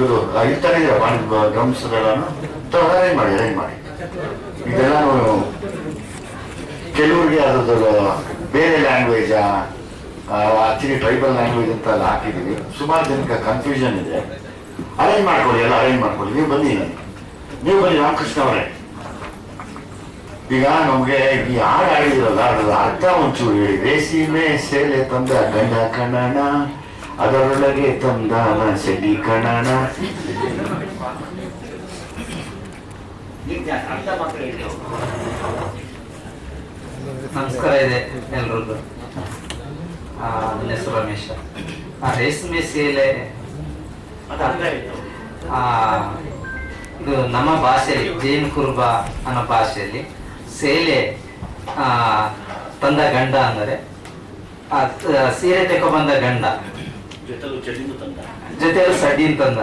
ಈ ಸಾಂಗ್ ಇರ್ತಾನೆ ಡ್ರಮ್ಸ್ ಎಲ್ಲಾನು ಅರೇಂಜ್ ಮಾಡಿ ಅರೇಂಜ್ ಮಾಡಿ. ಇದೆಲ್ಲ ಕೆಲವರಿಗೆ ಅದ್ರದ್ದು ಬೇರೆ ಲ್ಯಾಂಗ್ವೇಜ್ ಆಕ್ಚುಲಿ ಟ್ರೈಬಲ್ ಲ್ಯಾಂಗ್ವೇಜ್ ಅಂತ ಎಲ್ಲ ಹಾಕಿದೀವಿ. ಸುಮಾರು ಜನಕ್ಕೆ ಕನ್ಫ್ಯೂಷನ್ ಇದೆ. ಅರೇಂಜ್ ಮಾಡ್ಕೊಳ್ಳಿ, ಎಲ್ಲ ಅರೇಂಜ್ ಮಾಡ್ಕೊಳ್ಳಿ. ನೀವು ಬನ್ನಿ ನಾನು ನೀವು ಬನ್ನಿ, ರಾಮಕೃಷ್ಣ ಅವರೇ. ಈಗ ನಮ್ಗೆ ಈ ಹಾಡು ಆಡಿದಿರಲ್ಲ ಅದ್ರ ಅರ್ಥ ಒಂಚೂರು ಹೇಳಿ. ರೇಸಿಮೆ ಸೇಲೆ ತಂದ ಗಂಡ ಕಣಣ ಅದರೊಳಗೆ ತಂದ ಸೆಡಿ ಕಣನ. ನಮಸ್ಕಾರ ಇದೆ ಎಲ್ರಿಗೂ ಆ, ನನ್ನ ಹೆಸರು ರಮೇಶ. ಆ ರೇಷ್ಮೆ ಸೀಲೆ. ಆ, ಇದು ನಮ್ಮ ಭಾಷೆಯಲ್ಲಿ ಜೈನ್ ಕುರುಬ ಅನ್ನೋ ಭಾಷೆಯಲ್ಲಿ ಸೇಲೆ ಆ, ತಂದ ಗಂಡ ಅಂದರೆ ಸೀರೆ ತೆಕೊಬಂದ ಗಂಡ. ಜೊತೆಯಲ್ಲಿ ಸಡ್ಡಿನ್ ತಂದ.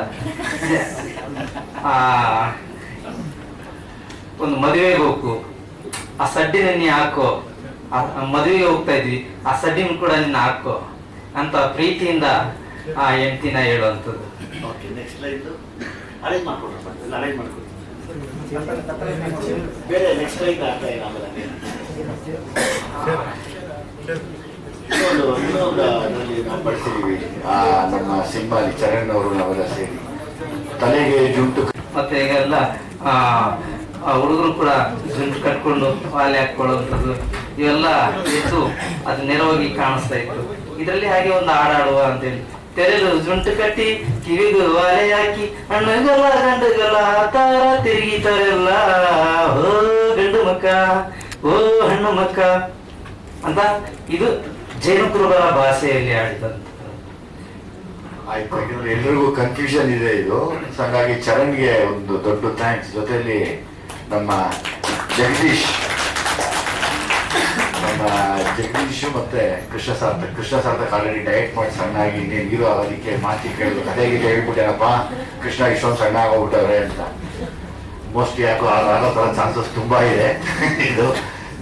ಆ, ಒಂದು ಮದುವೆಗೆ ಹೋಗು. ಆ ಸಡ್ಡಿನ ನೀ ಹಾಕೋ. ಮದುವೆಗೆ ಹೋಗ್ತಾ ಇದ್ವಿ. ಆ ಸಡ್ಡಿನ ಕೂಡ ನಿನ್ನ ಹಾಕೋ. ಅಂತ ಪ್ರೀತಿಯಿಂದ ಆ ಹೆಂಡ್ತಿನ ಹೇಳುವಂಥದ್ದು. ಓಕೆ ನೆಕ್ಸ್ಟ್ ಲೈನ್ ಆಗ್ತಾ ಇಲ್ಲ ಅರೇಂಜ್ ಮಾಡ್ಕೊಡಿ ಬೇರೆ ನೆಕ್ಸ್ಟ್ ಆ, ನಮ್ಮ ಸಿಂಬಾಲಿ ಚರಣ್ ಅವರು ನಾವೆಲ್ಲ ಸೇರಿ. ತಲೆಗೆ ಜುಂಟು ಮತ್ತೆ ಈಗೆಲ್ಲ ಹುಡುಗರು ಕೂಡ ಜುಂಟು ಕಟ್ಕೊಂಡು ವಾಲೆ ಹಾಕೊಳ್ಳುವಂಥದ್ದು ಇವೆಲ್ಲ ಇದ್ದು ಅದು ನೆರವಾಗಿ ಕಾಣಿಸ್ತಾ ಇತ್ತು. ಇದರಲ್ಲಿ ಹಾಗೆ ಒಂದು ಹಾಡಾಡುವ ಅಂತೇಳಿ. ತೆರೆದು ಜುಂಟು ಕಟ್ಟಿ, ಕಿವಿಗೂ ವಾಲೆ ಹಾಕಿ ಹಣ್ಣುಗಲ್ಲ ಗಂಡುಗಲ್ಲ ತಾರ ತಿರುಗಿತಾರೆಲ್ಲ ಓ ಗಂಡು ಮಕ್ಕ, ಓ ಹಣ್ಣು ಮಕ್ಕ. ಅಂತ ಇದು ಜೈನಕುರುಬರ ಭಾಷೆಯಲ್ಲಿ ಆಡಿದಂತ ಆಯ್ತು ಎಲ್ರಿಗೂ ಕನ್ಫ್ಯೂಷನ್ ಇದೆ ಇದು. ಹಾಗಾಗಿ ಚರಣ್ಗೆ ಒಂದು ದೊಡ್ಡ ಥ್ಯಾಂಕ್ಸ್ ಜೊತೆಯಲ್ಲಿ ನಮ್ಮ ಜಗದೀಶ್ ನಮ್ಮ ಜಗದೀಶ್ ಮತ್ತೆ ಕೃಷ್ಣ ಸಾರ್ಥಕ್ ಕೃಷ್ಣ ಸಾರ್ಥಕ್ ಆಲ್ರೆಡಿ ಡಯಟ್ ಮಾಡಿ ಸಣ್ಣಾಗಿ ಇನ್ನೇನು ಹೀರೋ ಆಗೋದಕ್ಕೆ ಮಾತಿ ಕೇಳಿದ್ರು ಕಥೆಗೆ ಗೀತೆ ಹೇಳ್ಬಿಟ್ಟೇನಪ್ಪ, ಕೃಷ್ಣ ಇಷ್ಟೊಂದು ಸಣ್ಣ ಆಗೋಗ್ಬಿಟ್ಟವ್ರೆ ಅಂತ. ಮೋಸ್ಟ್ಲಿ ಯಾಕೋ ಆಗೋ ಥರ ಚಾನ್ಸಸ್ ತುಂಬಾ ಇದೆ. ಇದು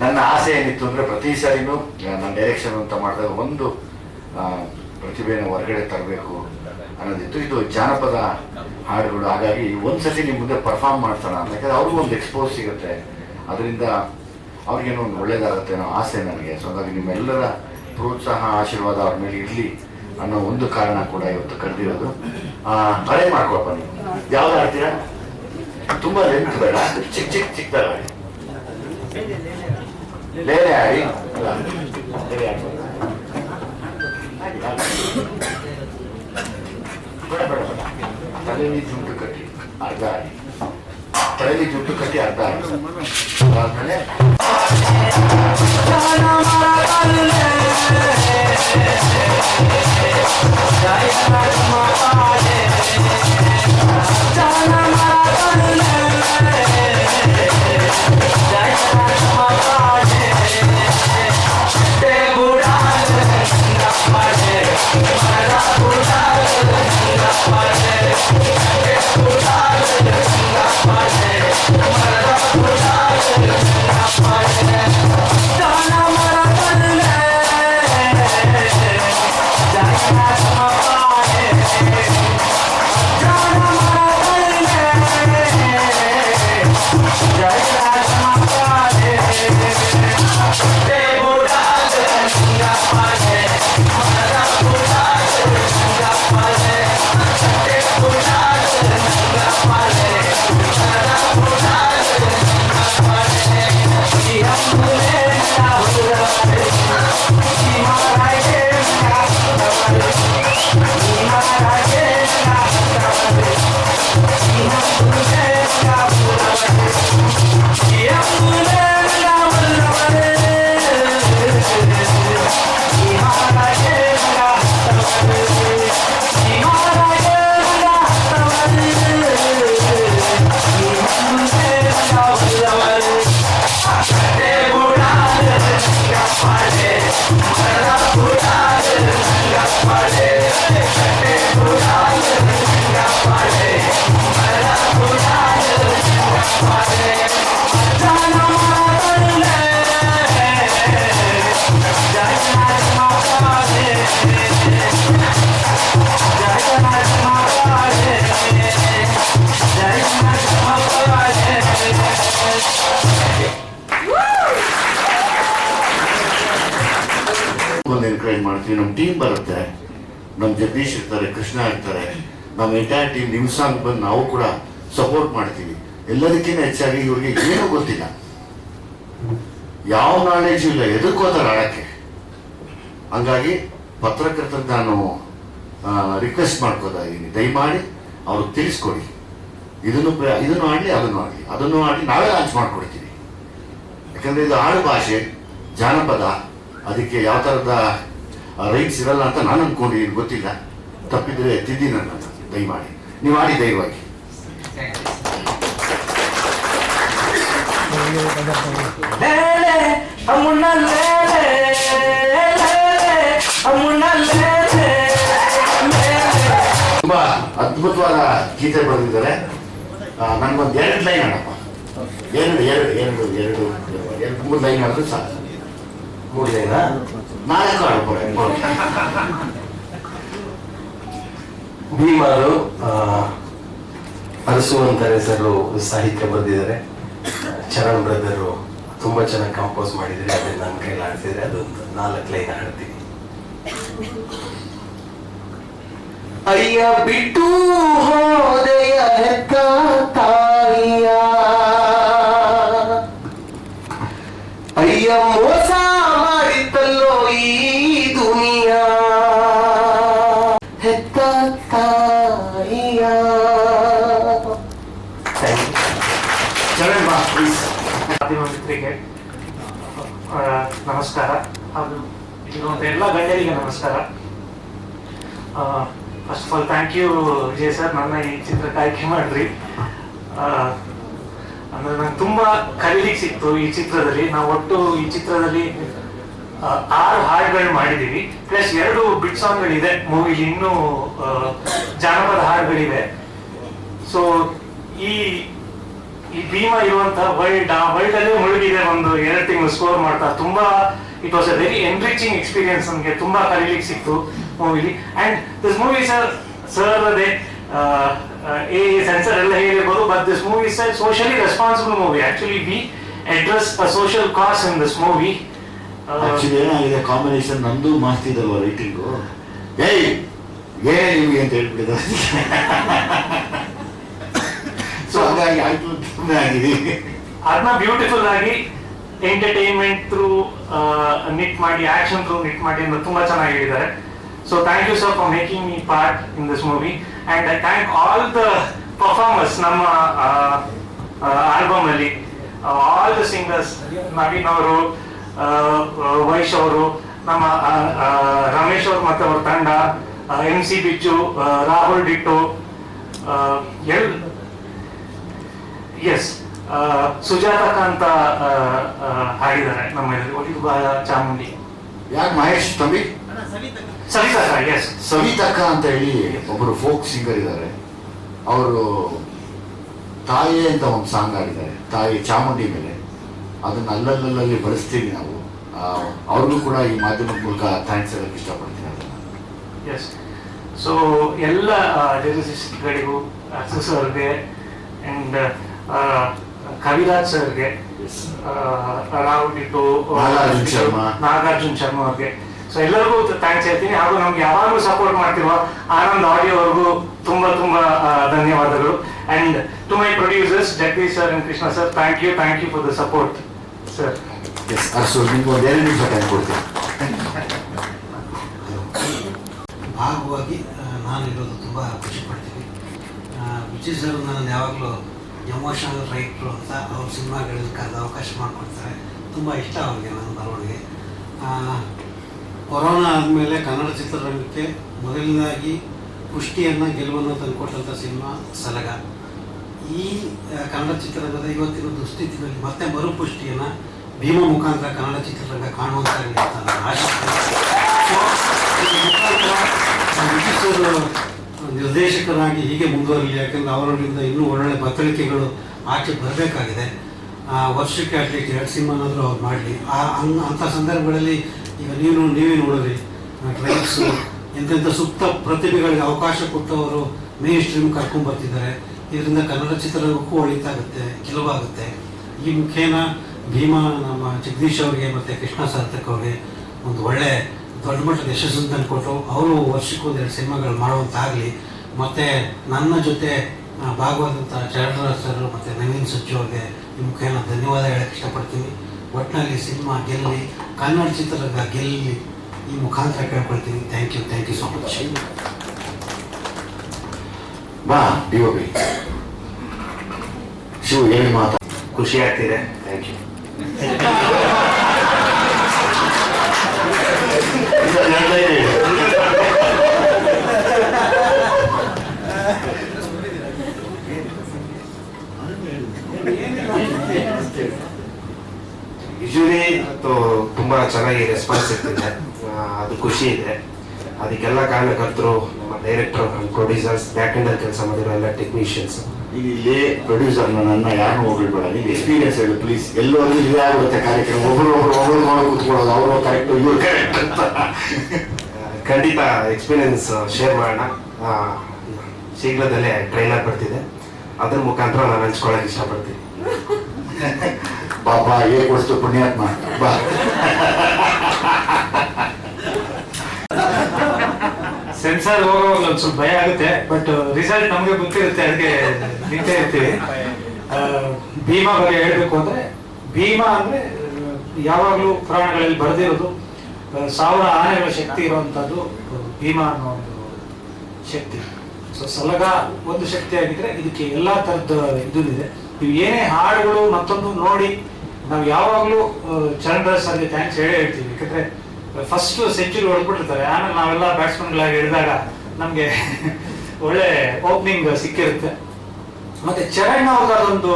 ನನ್ನ ಆಸೆ ಏನಿತ್ತು ಅಂದ್ರೆ ಪ್ರತಿ ಸಾರಿನೂ ನನ್ನ ಡೈರೆಕ್ಷನ್ ಅಂತ ಮಾಡಿದಾಗ ಒಂದು ಪ್ರತಿಭೆಯನ್ನು ಹೊರಗಡೆ ತರಬೇಕು ಅನ್ನೋದಿತ್ತು. ಇದು ಜಾನಪದ ಹಾಡುಗಳು. ಹಾಗಾಗಿ ಒಂದ್ಸತಿ ನಿಮ್ಮ ಮುಂದೆ ಪರ್ಫಾರ್ಮ್ ಮಾಡ್ತಾಳ ಯಾಕಂದ್ರೆ ಅವ್ರಿಗೂ ಒಂದು ಎಕ್ಸ್ಪೋಸ್ ಸಿಗುತ್ತೆ. ಅದರಿಂದ ಅವ್ರಿಗೇನೋ ಒಂದು ಒಳ್ಳೇದಾಗುತ್ತೆ ಅನ್ನೋ ಆಸೆ ನನಗೆ. ಸೊ ಹಾಗಾಗಿ ನಿಮ್ಮೆಲ್ಲರ ಪ್ರೋತ್ಸಾಹ, ಆಶೀರ್ವಾದ ಅವ್ರ ಮೇಲೆ ಇರಲಿ ಅನ್ನೋ ಒಂದು ಕಾರಣ ಕೂಡ ಇವತ್ತು ಕರೆದಿರೋದು. ಮಳೆ ಮಾಡ್ಕೊಳಪ್ಪ ನೀವು. ಯಾವ್ದು ಆಡ್ತೀರಾ ತುಂಬಾ ಲೆಂತ್ ಬೇಡ. ಚಿಕ್ಕ ಚಿಕ್ಕ ಚಿಕ್ಕದಾಗ ಆಡಿ ಲೇಲೆ ಆಡಿ ಅಲ್ಲ, ಲೇಲೆ ಆಡ್ಬೋದು. ಆಡಿ, ಆಡಿ. ಬೇಡ ಬೇಡ ಬೇಡ ತಲೆಯಲ್ಲಿ ಜುಂಟು ಕಟ್ಟಿ ಅರ್ಧ ಆಡಿ ಎನ್ಕರೇಜ್ ಮಾಡ್ತೀವಿ. ನಮ್ಮ ಟೀಮ್ ಬರುತ್ತೆ. ನಮ್ಮ ಜಗದೀಶ್ ಇರ್ತಾರೆ, ಕೃಷ್ಣ ಇರ್ತಾರೆ. ನಮ್ಮ ಎಂಟೈರ್ ಟೀಮ್ ನಿಮ್ಮ ಸಾಂಗ್ ಬಂದು ನಾವು ಕೂಡ ಸಪೋರ್ಟ್ ಮಾಡ್ತೀವಿ. ಎಲ್ಲದಕ್ಕಿಂತ ಹೆಚ್ಚಾಗಿ ಇವ್ರಿಗೆ ಏನೂ ಗೊತ್ತಿಲ್ಲ. ಯಾವ ನಾಲೆಜ್ ಇಲ್ಲ. ಎದುರ್ಕೋತಾರೆ ಆಡಕ್ಕೆ. ಹಂಗಾಗಿ ಪತ್ರಕರ್ತರಿಗೆ ನಾನು ರಿಕ್ವೆಸ್ಟ್ ಮಾಡ್ಕೋತಾ ಇದ್ದೀನಿ ದಯಮಾಡಿ ಅವ್ರಿಗೆ ತಿಳಿಸ್ಕೊಡಿ. ಇದನ್ನು ಇದನ್ನು ಆಡಲಿ, ಅದನ್ನು ಆಡಲಿ. ಅದನ್ನು ಆಡಲಿ, ನಾವೇ ಲಾಂಚ್ ಮಾಡ್ಕೊಡ್ತೀವಿ. ಯಾಕಂದ್ರೆ ಇದು ಆಡು ಭಾಷೆ ಜಾನಪದ. ಅದಕ್ಕೆ ಯಾವ ಥರದ ರೈಟ್ಸ್ ಇರಲ್ಲ ಅಂತ ನಾನು ಅನ್ಕೊಂಡಿದ್ದೀನಿ ಗೊತ್ತಿಲ್ಲ. ತಪ್ಪಿದ್ರೆ ತಿದ್ದಿ ನನ್ನ ದಯಮಾಡಿ. ನೀವು ಆಡಿ ದಯವಾಗಿ. ತುಂಬಾ ಅದ್ಭುತವಾದ ಗೀತೆ ಬರೆದಿದ್ದಾರೆ. ನನ್ಗೊಂದು ಎರಡು ಲೈನ್ ಅಣ್ಣಪ್ಪ ಎರಡು ಎರಡು ಎರಡು ಎರಡು ಮೂರು ಲೈನ್ ಆದ್ರೂ ಸಾಕು. ಹೆಸರು ಆಡ್ಬೋದು ಭೀಮಾರು ಆ, ಅರಸು ಅಂತಾರೆ ಸಾಹಿತ್ಯ ಬರೆದಿದ್ದಾರೆ. ಚರಣ್ ಬ್ರದರು ತುಂಬಾ ಚೆನ್ನಾಗಿ ಕಂಪೋಸ್ ಮಾಡಿದ್ರೆ ಅದನ್ನ ನನ್ನ ಕೈಲಿ ಆಡ್ತಿದ್ರೆ ಅದೊಂದು ನಾಲ್ಕು ಲೈನ್ ಹಾಡ್ತೀನಿ. ಅಯ್ಯ ಬಿಟ್ಟು ಹೋದೆಯ ಹೆತ್ತ ತಾಯಿಯ. ಅಯ್ಯ ಮೋಸ ಮಾಡಿತ್ತಲ್ಲೋ ಈ ದುನಿಯಾ. ಹೆತ್ತ ತಾಯಿಯ ಮಿತ್ರರಿಗೆ ನಮಸ್ಕಾರ. ಹಾಗೂ ಇರುವಂತ ಎಲ್ಲ ಗಣ್ಯರಿಗೆ ನಮಸ್ಕಾರ. First of all thank you Vijay sir ನನ್ನ ಈ ಚಿತ್ರಕ್ಕೆ ಆಯ್ಕೆ ಮಾಡ್ರಿ. ಆ, ಅಂದ್ರೆ ನಂಗೆ ತುಂಬಾ ಕಲೀಲಿಕ್ಕೆ ಸಿಕ್ತು ಈ ಚಿತ್ರದಲ್ಲಿ. ನಾವು ಒಟ್ಟು ಈ ಚಿತ್ರದಲ್ಲಿ ಆರು ಹಾಡುಗಳು ಮಾಡಿದೀವಿ. ಪ್ಲಸ್ ಎರಡು ಬಿಟ್ ಸಾಂಗ್ಗಳಿದೆ ಮೂವಿಲಿ ಇನ್ನೂ ಜಾನಪದ ಹಾಡುಗಳಿವೆ. ಸೊ ಈ ಈ ಭೀಮಾ ಇರುವಂತಹ ವರ್ಲ್ಡ್ ಆ ವರ್ಲ್ಡ್ ಅಲ್ಲೇ ಮುಳುಗಿದೆ ಒಂದು ಎರಡು ತಿಂಗಳು ಸ್ಕೋರ್ ಮಾಡ್ತಾ. ತುಂಬಾ it was a very enriching experience ನಮಗೆ. ತುಂಬಾ ಕಲೀಲಿಕ್ಕೆ ಸಿಕ್ತು ಮೂವಿಲಿ and this movie sir sir ಅದೇ ಈ ಸೆನ್ಸರ್ ಎಲ್ಲ ಹೇಳಿರ್ಬೋದು but this movie sir socially responsible movie actually we address a social cause in this movie actually ಏನಾಗಿದೆ? ಕಾಂಬಿನೇಷನ್ ನಂದು ಮಾಸ್ತಿ ಇದಲ್ವ ರೈಟಿಂಗು ಏಯ್! ಏ ನಿಮಗೆ ಅಂತ ಹೇಳ್ಬಿಟ್ಟಿದ್ದಾರೆ ಸೊ ಹಾಗಾಗಿ ಆಯ್ತು ಆಗಿದೆ ಸುಮ್ಮನೆ ಆಗಿದ್ದೀವಿ ಅದನ್ನ ಬ್ಯೂಟಿಫುಲ್ ಆಗಿ ಎಂಟರ್ಟೈನ್ಮೆಂಟ್ ಥ್ರೂ ನಿಟ್ ಮಾಡಿ ಆಕ್ಷನ್ ಥ್ರೂ ನಿಟ್ ಮಾಡಿ ಅಂತ ತುಂಬಾ ಚೆನ್ನಾಗಿ ಹೇಳಿದ್ದಾರೆ. So thank you sir for making me part in this movie and I thank all the performers ನಮ್ಮ ಆಲ್ಬಮ್ ಅಲ್ಲಿ. ಆಲ್ ದ ಸಿಂಗರ್ಸ್ ನವೀನ್ ಅವರು ವೈಶ್ ಅವರು ನಮ್ಮ ರಮೇಶ್ ಅವರು ಮತ್ತೆ ಅವ್ರ ತಂಡ ಎಂ ಸಿ ಬಿಚ್ಚು ರಾಹುಲ್ ಡಿಟ್ಟು ಆ, ಎಲ್ ಎಸ್ ಸುಜಾತ ಅಂತ ಹಾಡಿದ್ದಾರೆ ನಮ್ಮ ಚಾಮುಂಡಿ. ಯಾಕೆ ಮಹೇಶ್ ತಂಬಿ? ಸವಿತಕ ಎಸ್ ಕಾ ಅಂತ ಹೇಳಿ ಒಬ್ಬರು ಫೋಕ್ ಸಿಂಗರ್ ಇದ್ದಾರೆ. ಅವರು ತಾಯಿ ಅಂತ ಒಂದು ಸಾಂಗ್ ಆಡಿದ್ದಾರೆ ತಾಯಿ ಚಾಮುಂಡಿ ಮೇಲೆ. ಅದನ್ನ ಅಲ್ಲಲ್ಲಲ್ಲಿ ಬಳಸ್ತೀವಿ ನಾವು. ಅವ್ರಿಗೂ ಕೂಡ ಈ ಮಾಧ್ಯಮದ ಮೂಲಕ ಥ್ಯಾಂಕ್ಸ್ ಹೇಳಕ್ಕೆ ಇಷ್ಟಪಡ್ತೀನಿ ಅದನ್ನ. ಎಸ್ ಸೊ ಎಲ್ಲ ಜರ್ನಲಿಸ್ಟ್ಗಳಿಗೂ ಅರ್ಸು ಸರ್ಗೆ ಅಂಡ್ ಕವಿರಾಜ್ ಸರ್ಗೆ ರಾಹುಲ್ ಡಿಟೋ. ನಾಗಾರ್ಜುನ್ ಶರ್ಮಾ. ಅವ್ರಿಗೆ. ಸೊ ಎಲ್ಲರಿಗೂ ಥ್ಯಾಂಕ್ಸ್ ಹೇಳ್ತೀನಿ. ಹಾಗೂ ನಮ್ಗೆ ಯಾವಾಗಲೂ ಸಪೋರ್ಟ್ ಮಾಡ್ತಿರುವ ಆನಂದ್ ಆಡಿಯೋ ಅವ್ರಿಗೂ ತುಂಬಾ ತುಂಬಾ ಧನ್ಯವಾದಗಳು. And to my producers Jagadish sir and Krishna sir thank you thank you for the support sir S ಅರ್ಸು ನಿಮ್ಗೆ ಒಂದು ಎರಡು ನಿಮಿಷ ಭಾಗವಾಗಿ ನಾನು ನಾನಿರೋದು ತುಂಬ ಖುಷಿ ಪಡ್ತೀನಿ. ವಿಜಯ್ ಸರ್ ನನ್ನ ಯಾವಾಗಲೂ ಎಮೋಷನಲ್ ರೈಟ್ರು ಅಂತ ಅವ್ರ ಸಿನಿಮಾಗಳಲ್ಲಿ ಕರೆದ ಅವಕಾಶ ಮಾಡಿಕೊಡ್ತಾರೆ. ತುಂಬ ಇಷ್ಟ ಅವ್ರಿಗೆ ನನ್ನ ಬರವಣಿಗೆ. ಕೊರೋನಾ ಆದಮೇಲೆ ಕನ್ನಡ ಚಿತ್ರರಂಗಕ್ಕೆ ಮೊದಲನೇದಾಗಿ ಪುಷ್ಟಿಯನ್ನು ಗೆಲುವನ್ನು ತಂದುಕೊಟ್ಟಂಥ ಸಿನಿಮಾ ಸಲಗ. ಈ ಕನ್ನಡ ಚಿತ್ರರಂಗದ ಇವತ್ತಿನ ದುಸ್ಥಿತಿನಲ್ಲಿ ಮತ್ತೆ ಮರುಪುಷ್ಟಿಯನ್ನು ಭೀಮ ಮುಖಾಂತರ ಕನ್ನಡ ಚಿತ್ರರಂಗ ನಾನು ಆ, ನಿರ್ದೇಶಕರಾಗಿ ಹೀಗೆ ಮುಂದುವರಲಿ ಯಾಕಂದ್ರೆ ಅವರಿಂದ ಇನ್ನೂ ಒಳ್ಳೊಳ್ಳೆ ಬತ್ತಳಿಕೆಗಳು ಆಚೆ ಬರಬೇಕಾಗಿದೆ. ವರ್ಷಕ್ಕೆ ಅಟ್ಲೀಸ್ಟ್ ಎರಡು ಸಿನಿಮಾನಾದರೂ ಅವ್ರು ಮಾಡಲಿ. ಆ ಅಂಥ ಸಂದರ್ಭಗಳಲ್ಲಿ ಈಗ ನೀವು ನೀವೇ ನೋಡಲಿ. ಟ್ರೈಬ್ಸು ಎಂತೆಂಥ ಸೂಕ್ತ ಪ್ರತಿಭೆಗಳಿಗೆ ಅವಕಾಶ ಕೊಟ್ಟವರು ಮೇನ್ ಸ್ಟ್ರೀಮ್ ಕರ್ಕೊಂಡ್ ಬರ್ತಿದ್ದಾರೆ ಇದರಿಂದ ಕನ್ನಡ ಚಿತ್ರರಂಗಕ್ಕೂ ಒಳಿತಾಗುತ್ತೆ ಕೆಲವಾಗುತ್ತೆ ಈ ಮುಖೇನ ಭೀಮಾ, ನಮ್ಮ ಜಗದೀಶ್ ಅವರಿಗೆ ಮತ್ತು ಕೃಷ್ಣ ಸಾರ್ಥಕ್ ಅವರಿಗೆ ಒಂದು ಒಳ್ಳೆ ದೊಡ್ಡ ಮಟ್ಟದ ತಂದು ತಂದುಕೊಟ್ಟು ಅವರು ವರ್ಷಕ್ಕೊಂದು ಎರಡು ಸಿನಿಮಾಗಳು ಮಾಡುವಂತಾಗಲಿ, ಮತ್ತು ನನ್ನ ಜೊತೆ ಭಾಗವಾದಂಥ ಚರಣರಾಜ್ ಸರ್ ಮತ್ತು ನವೀನ್ ಸಚ್ಚು ಅವ್ರಿಗೆ ಈ ಮುಖೇನ ಧನ್ಯವಾದ ಹೇಳಕ್ಕೆ ಇಷ್ಟಪಡ್ತೀನಿ. ಒಟ್ಟಿನಲ್ಲಿ ಸಿನಿಮಾ ಗೆಲ್ಲಿ, ಕನ್ನಡ ಚಿತ್ರರಂಗ ಗೆಲ್ಲಿ ಈ ಮುಖಾಂತರ ಕೇಳ್ಕೊಳ್ತೀನಿ. Thank you thank you so much ಬಾ ಡಿ ಒ ಪಿ ಶಿವ ಏನು ಮಾತಾ? ಖುಷಿ ಆಗ್ತಿದೆ ಥ್ಯಾಂಕ್ ಯು ಯೂಶಲಿ ತುಂಬಾ ಚೆನ್ನಾಗಿ ರೆಸ್ಪಾನ್ಸ್ ಇರ್ತಿದೆ. ಅದು ಖುಷಿ ಇದೆ. ಅದಕ್ಕೆಲ್ಲ ಕಾರಣಕರ್ತರು ಡೈರೆಕ್ಟರ್ ಪ್ರೊಡ್ಯೂಸರ್ಸ್ ಬ್ಯಾಕ್ ಎಂಡ್ ಅಲ್ಲಿ ಕೆಲಸ ಮಾಡಿರೋ ಎಲ್ಲ ಟೆಕ್ನಿಷಿಯನ್ಸ್ ಈಗ ಇಲ್ಲಿ ಪ್ರೊಡ್ಯೂಸರ್ ನನ್ನ ಯಾರು ಹೋಗ್ಬಿಡ್ಬೇಡ ನೀವು ಎಕ್ಸ್ಪೀರಿಯನ್ಸ್ ಹೇಳಿ ಪ್ಲೀಸ್ ಎಲ್ಲೋದ್ರೂ ಇದೇ ಆಗುತ್ತೆ ಕಾರ್ಯಕ್ರಮ. ಒಬ್ರು ಒಬ್ರು ಒಬ್ರು ನೋಡಿ ಕೂತ್ಕೊಳ್ಳೋದು ಅವರು ಕರೆಕ್ಟ್ ಇವ್ರು ಕರೆಕ್ಟ್ ಅಂತ. ಖಂಡಿತ ಎಕ್ಸ್ಪೀರಿಯನ್ಸ್ ಶೇರ್ ಮಾಡೋಣ. ಶೀಘ್ರದಲ್ಲೇ ಟ್ರೈಲರ್ ಬರ್ತಿದೆ. ಅದ್ರ ಮುಖಾಂತರ ನಾನು ಹಂಚ್ಕೊಳಕ್ ಇಷ್ಟಪಡ್ತೀನಿ. ಬಾಬಾ ಏ ಕೊಡ್ತು ಪುಣ್ಯಾತ್ಮ. ಬಾ. ಸೆನ್ಸಾರ್ ಹೋಗುವಾಗ ಒಂದು ಸ್ವಲ್ಪ ಭಯ ಆಗುತ್ತೆ ಬಟ್ ರಿಸಲ್ಟ್ ನಮಗೆ ಗೊತ್ತಿರುತ್ತೆ, ಅದಕ್ಕೆ ನಿಂತೇ ಇರ್ತೀವಿ. ಭೀಮಾ ಬಗ್ಗೆ ಹೇಳಬೇಕು ಅಂದ್ರೆ, ಭೀಮಾ ಅಂದ್ರೆ ಯಾವಾಗಲೂ ಪುರಾಣಗಳಲ್ಲಿ ಬರೆದಿರೋದು ಸಾವಿರ ಆನೆಗಳ ಶಕ್ತಿ ಇರುವಂತದ್ದು ಭೀಮಾ ಅನ್ನೋ ಒಂದು ಶಕ್ತಿ. ಸೊ ಸಲಗ ಒಂದು ಶಕ್ತಿ ಆಗಿದ್ರೆ ಇದಕ್ಕೆ ಎಲ್ಲಾ ತರದ ಇದು ಇದೆ ನೀವು ಏನೇ ಹಾಡುಗಳು ಮತ್ತೊಂದು ನೋಡಿ, ನಾವು ಯಾವಾಗಲೂ ಚರಣ್ ಸರ್ಗೆ ಥ್ಯಾಂಕ್ಸ್ ಹೇಳೇ ಹೇಳ್ತೀವಿ. ಯಾಕಂದ್ರೆ ಫಸ್ಟ್ ಸೆಂಚುರಿ ಹೊಡ್ಬಿಟ್ಟಿರ್ತಾರೆ ಆಮೇಲೆ ನಾವೆಲ್ಲ ಬ್ಯಾಟ್ಸ್ಮನ್ಗಳಾಗಿ ಹಿಡಿದಾಗ ನಮಗೆ ಒಳ್ಳೆ ಓಪನಿಂಗ್ ಸಿಕ್ಕಿರುತ್ತೆ. ಮತ್ತೆ ಚರಣ್ ಅವ್ರದೊಂದು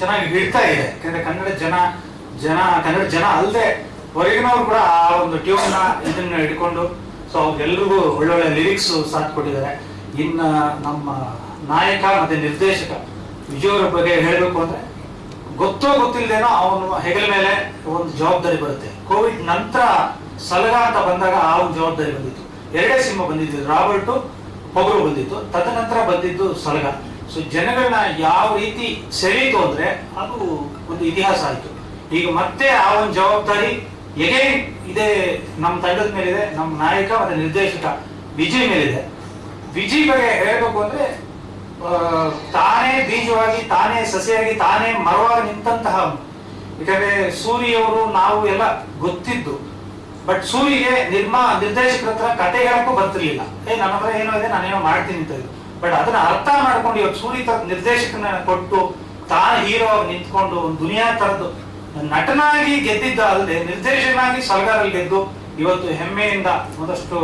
ಚೆನ್ನಾಗಿ ಹಿಡ್ತಾ ಇದೆ. ಯಾಕಂದ್ರೆ ಕನ್ನಡ ಜನ ಜನ, ಕನ್ನಡ ಜನ ಅಲ್ಲದೆ ಹೊರಗಿನವ್ರು ಕೂಡ ಆ ಒಂದು ಟ್ಯೂನ್ ಇದನ್ನ ಹಿಡ್ಕೊಂಡು ಸೊ ಅವ್ರಿಗೆಲ್ರಿಗೂ ಒಳ್ಳೊಳ್ಳೆ ಲಿರಿಕ್ಸ್ ಸಾಥ್ ಕೊಟ್ಟಿದ್ದಾರೆ. ಇನ್ನ ನಮ್ಮ ನಾಯಕ ಮತ್ತೆ ನಿರ್ದೇಶಕ ವಿಜಯವರ ಬಗ್ಗೆ ಹೇಳಬೇಕು ಅಂದ್ರೆ ಗೊತ್ತೋ ಗೊತ್ತಿಲ್ಲದೇನೋ ಅವನು ಹೆಗಲ ಮೇಲೆ ಒಂದು ಜವಾಬ್ದಾರಿ ಬರುತ್ತೆ. ಕೋವಿಡ್ ನಂತರ ಸಲಗ ಅಂತ ಬಂದಾಗ ಆ ಒಂದು ಜವಾಬ್ದಾರಿ ಬಂದಿತ್ತು. ಎರಡೇ ಸಿಂಹ ಬಂದಿದ್ದು ರಾಬರ್ಟು ಪೊಗರು ಬಂದಿತ್ತು. ತದನಂತರ ಬಂದಿದ್ದು ಸಲಗ. ಸೊ ಜನಗಳನ್ನ ಯಾವ ರೀತಿ ಸೆಳೀತು ಅಂದ್ರೆ ಅದು ಒಂದು ಇತಿಹಾಸ ಆಯ್ತು. ಈಗ ಮತ್ತೆ ಆ ಒಂದು ಜವಾಬ್ದಾರಿ ಎಗೈನ್ ಇದೆ ನಮ್ಮ ತಂಡದ ಮೇಲಿದೆ, ನಮ್ಮ ನಾಯಕ ಮತ್ತೆ ನಿರ್ದೇಶಕ ವಿಜಯ್ ಮೇಲಿದೆ. ವಿಜಯ್ ಬಗ್ಗೆ ಹೇಳಬೇಕು ಅಂದ್ರೆ ತಾನೇ ಬೀಜವಾಗಿ, ತಾನೇ ಸಸಿಯಾಗಿ, ತಾನೇ ಮರವಾಗಿ ನಿಂತಹ ಯಾಕಂದ್ರೆ ಸೂರಿಯವರು, ನಾವು ಎಲ್ಲ ಗೊತ್ತಿದ್ದು. ಬಟ್ ಸೂರಿಗೆ ನಿರ್ಮಾ, ನಿರ್ದೇಶಕರ ಹತ್ರ ಕತೆ ಹೇಳಕ್ಕೂ ಬರ್ತಿರ್ಲಿಲ್ಲ. ಏ, ನನ್ನ ಹತ್ರ ಏನೋ ಇದೆ, ನಾನೇನೋ ಮಾಡ್ತೀನಿ ಅಂತ ಬಟ್ ಅದನ್ನ ಅರ್ಥ ಮಾಡ್ಕೊಂಡು ಇವತ್ತು ಸೂರಿ ತರ ನಿರ್ದೇಶಕನ ಕೊಟ್ಟು ತಾನು ಹೀರೋ ನಿಂತ್ಕೊಂಡು ಒಂದು ದುನಿಯಾ ತರದ್ದು. ನಟನಾಗಿ ಗೆದ್ದಿದ್ದ ಅಲ್ಲದೆ ನಿರ್ದೇಶಕನಾಗಿ ಸಲಗಾರಲ್ಲಿ ಗೆದ್ದು ಇವತ್ತು ಹೆಮ್ಮೆಯಿಂದ ಒಂದಷ್ಟು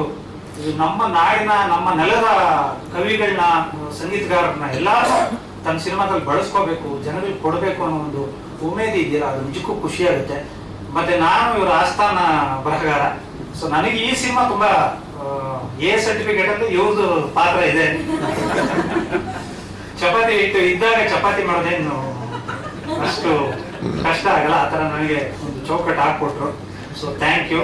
ಇದು ನಮ್ಮ ನಾಡಿನ, ನಮ್ಮ ನೆಲದ ಕವಿಗಳನ್ನ, ಸಂಗೀತಗಾರರನ್ನ ಎಲ್ಲಾರು ತನ್ನ ಸಿನಿಮಾದಲ್ಲಿ ಬಳಸ್ಕೋಬೇಕು ಜನರಿಗೆ ಕೊಡಬೇಕು ಅನ್ನೋ ಒಂದು ಉಮೇದಿ ಇದೆಯಲ್ಲ, ಅದು ನಿಜಕ್ಕೂ ಖುಷಿ ಆಗುತ್ತೆ. ಮತ್ತೆ ನಾನು ಇವರ ಆಸ್ಥಾನ ಬರಹಗಾರ. ಸೊ ನನಗೆ ಈ ಸಿನಿಮಾ ತುಂಬಾ ಎ ಸರ್ಟಿಫಿಕೇಟ್ ಅಂದ್ರೆ ಇವ್ರದ್ದು ಪಾತ್ರ ಇದೆ. ಚಪಾತಿ ಇಟ್ಟು ಇದ್ದಾಗ ಚಪಾತಿ ಮಾಡೋದೇನು ಅಷ್ಟು ಕಷ್ಟ ಆಗಲ್ಲ. ಆ ತರ ನನಗೆ ಒಂದು ಚೌಕಟ್ಟು ಹಾಕ್ಕೊಟ್ರು ಸೊ ಥ್ಯಾಂಕ್ ಯು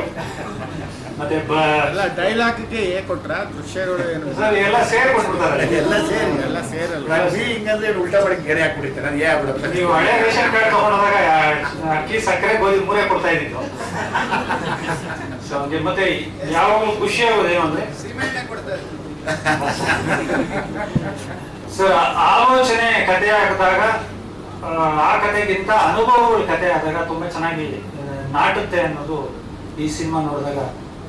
ಮತ್ತೆ ಬ- ಎಲ್ಲ ಡೈಲಾಗ್ಗೆ ಏ ಕೊಟ್ರ? ದೃಶ್ಯಗಳು ಏನು? ಸರ್ ಎಲ್ಲ ಸೇರಿ ಕೊಟ್ಬಿಡ್ತಾರೆ. ಎಲ್ಲ ಸೇರಿ ಎಲ್ಲ ಸೇರಲ್ಲ. ಬಿ ಹಿಂಗಂದ್ರೆ ಉಲ್ಟಾ ಮಾಡಿ ಗೆರೆ ಹಾಕ್ಬಿಡ್ತಾರೆ ನಾನು ಏ ಆಗ್ಬಿಡುತ್ತೆ? ನೀವು ಹಳೆ ರೇಷನ್ ಕಾರ್ಡ್ ತಗೊಂಡಾಗ ಅಕ್ಕಿ ಸಕ್ಕರೆ ಗೋಧಿ ಮೂರೇ ಕೊಡ್ತಾ ಇದ್ದಿತ್ತು ಸೊ ಮತ್ತೆ ಯಾವಾಗಲೂ ಖುಷಿ ಆಗೋದು ಏನು ಅಂದ್ರೆ? ಸರ್ ಆಲೋಚನೆ ಕಥೆ ಹಾಕಿದಾಗ ಆ, ಕಥೆಗಿಂತ ಅನುಭವಗಳು ಕಥೆ ಆದಾಗ ತುಂಬಾ ಚೆನ್ನಾಗಿ ನಾಟುತ್ತೆ ಅನ್ನೋದು ಈ ಸಿನಿಮಾ ನೋಡಿದಾಗ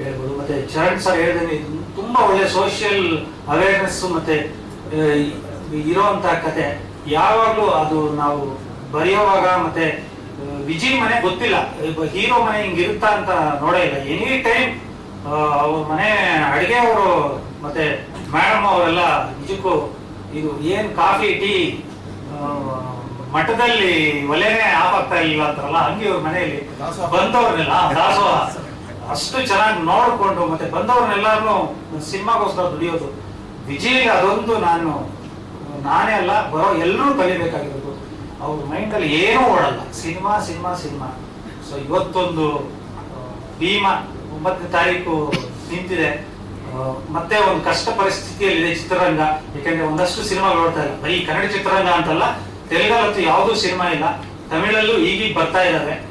ಹೇಳ್ಬೋದು. ಮತ್ತೆ ಚರಣ್ ಸರ್ ಹೇಳಿದಂಗೆ ಇದು ತುಂಬಾ ಒಳ್ಳೆ ಸೋಷಿಯಲ್ ಅವೇರ್ನೆಸ್ ಮತ್ತೆ ಇರೋಂತ ಕತೆ. ಯಾವಾಗ್ಲೂ ಅದು ನಾವು ಬರೆಯುವಾಗ ಮತ್ತೆ ವಿಜಯ್ ಮನೆ ಗೊತ್ತಿಲ್ಲ. ಹೀರೋ ಮನೆ ಹಿಂಗಿರುತ್ತಾ ಅಂತ ನೋಡೇ ಇಲ್ಲ. ಎನಿ ಟೈಮ್ ಅವ್ರ ಮನೆ ಅಡಿಗೆ ಅವರು ಮತ್ತೆ ಮೇಡಮ್ ಅವರೆಲ್ಲ ನಿಜಕ್ಕೂ ಇದು ಏನ್ ಕಾಫಿ ಟೀ ಮಠದಲ್ಲಿ ಒಲೆನೇ ಆಫ್ ಆಗ್ತಾ ಇಲ್ಲ ಅಂತಾರಲ್ಲ, ಹಂಗೆ ಇವ್ರ ಮನೆಯಲ್ಲಿ ಬಂದವ್ರನ್ನೆಲ್ಲ, ದಾಸೋಹ. ಅಷ್ಟು ಚೆನ್ನಾಗಿ ನೋಡಿಕೊಂಡು ಮತ್ತೆ ಬಂದವ್ರನ್ನೆಲ್ಲಾರು ಸಿನಿಮಾಗೋಸ್ಕರ ದುಡಿಯೋದು. ವಿಜಯ್ ಅದೊಂದು ನಾನು ನಾನೇ ಅಲ್ಲ ಬರೋ ಎಲ್ಲರೂ ಕಲಿಬೇಕಾಗಿರೋದು. ಅವ್ರ ಮೈಂಡ್ ಅಲ್ಲಿ ಏನೂ ಓಡಲ್ಲ. Cinema cinema cinema. ಸೊ ಇವತ್ತೊಂದು ಭೀಮ ಒಂಬತ್ತನೇ ತಾರೀಕು ನಿಂತಿದೆ. ಮತ್ತೆ ಒಂದು ಕಷ್ಟ ಪರಿಸ್ಥಿತಿಯಲ್ಲಿದೆ ಚಿತ್ರರಂಗ. ಯಾಕಂದ್ರೆ ಒಂದಷ್ಟು ಸಿನಿಮಾ ನೋಡ್ತಾ ಇಲ್ಲ. ಬರೀ ಕನ್ನಡ ಚಿತ್ರರಂಗ ಅಂತಲ್ಲ ತೆಲುಗಲ್ಲಂತೂ ಯಾವುದೂ ಸಿನಿಮಾ ಇಲ್ಲ. ತಮಿಳಲ್ಲೂ ಈಗೀಗ ಬರ್ತಾ ಇದ್ದಾವೆ ಆ,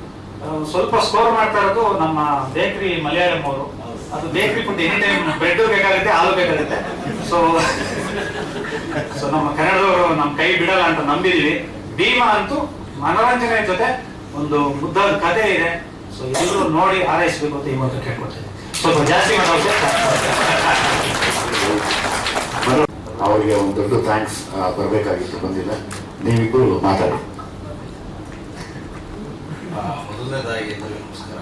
ಸ್ವಲ್ಪ ಸ್ಕೋರ್ ಮಾಡ್ತಾ ಇರೋದು ನಮ್ಮ ಬೇಕ್ರಿ ಮಲಯಾಳಂ ಅವರು. ಅದು ಬೇಕ್ರಿ ಫುಡ್ ಎನಿ ಟೈಮ್ ಬ್ರೆಡ್ ಬೇಕಾಗುತ್ತೆ ಹಾಲು ಬೇಕಾಗುತ್ತೆ. ಸೊ ಸೊ ನಮ್ಮ ಕನ್ನಡದವರು ನಮ್ಮ ಕೈ ಬಿಡಲ್ಲ ಅಂತ ನಂಬಿದೀವಿ. ಭೀಮಾ ಅಂತೂ ಮನೋರಂಜನೆ ಜೊತೆ ಒಂದು ಮುದ್ದಾದ ಕಥೆ ಇದೆ. ಸೊ ಎಲ್ಲರೂ ನೋಡಿ ಆರೈಸಬೇಕು ಅಂತ ಇವತ್ತು ಕೇಳ್ಕೊಳ್ತೀನಿ. ಸ್ವಲ್ಪ ಜಾಸ್ತಿ ಮಾಡೋಕೆ ಅವರಿಗೆ ಒಂದು ದೊಡ್ಡ ಥ್ಯಾಂಕ್ಸ್ ಬರಬೇಕಾಗಿತ್ತು ಬಂದಿಲ್ಲ ನೀವಿಬ್ಬರು ಮಾತಾಡಿ. ಮೊದಲನೇದಾಗಿ ನಮಸ್ಕಾರ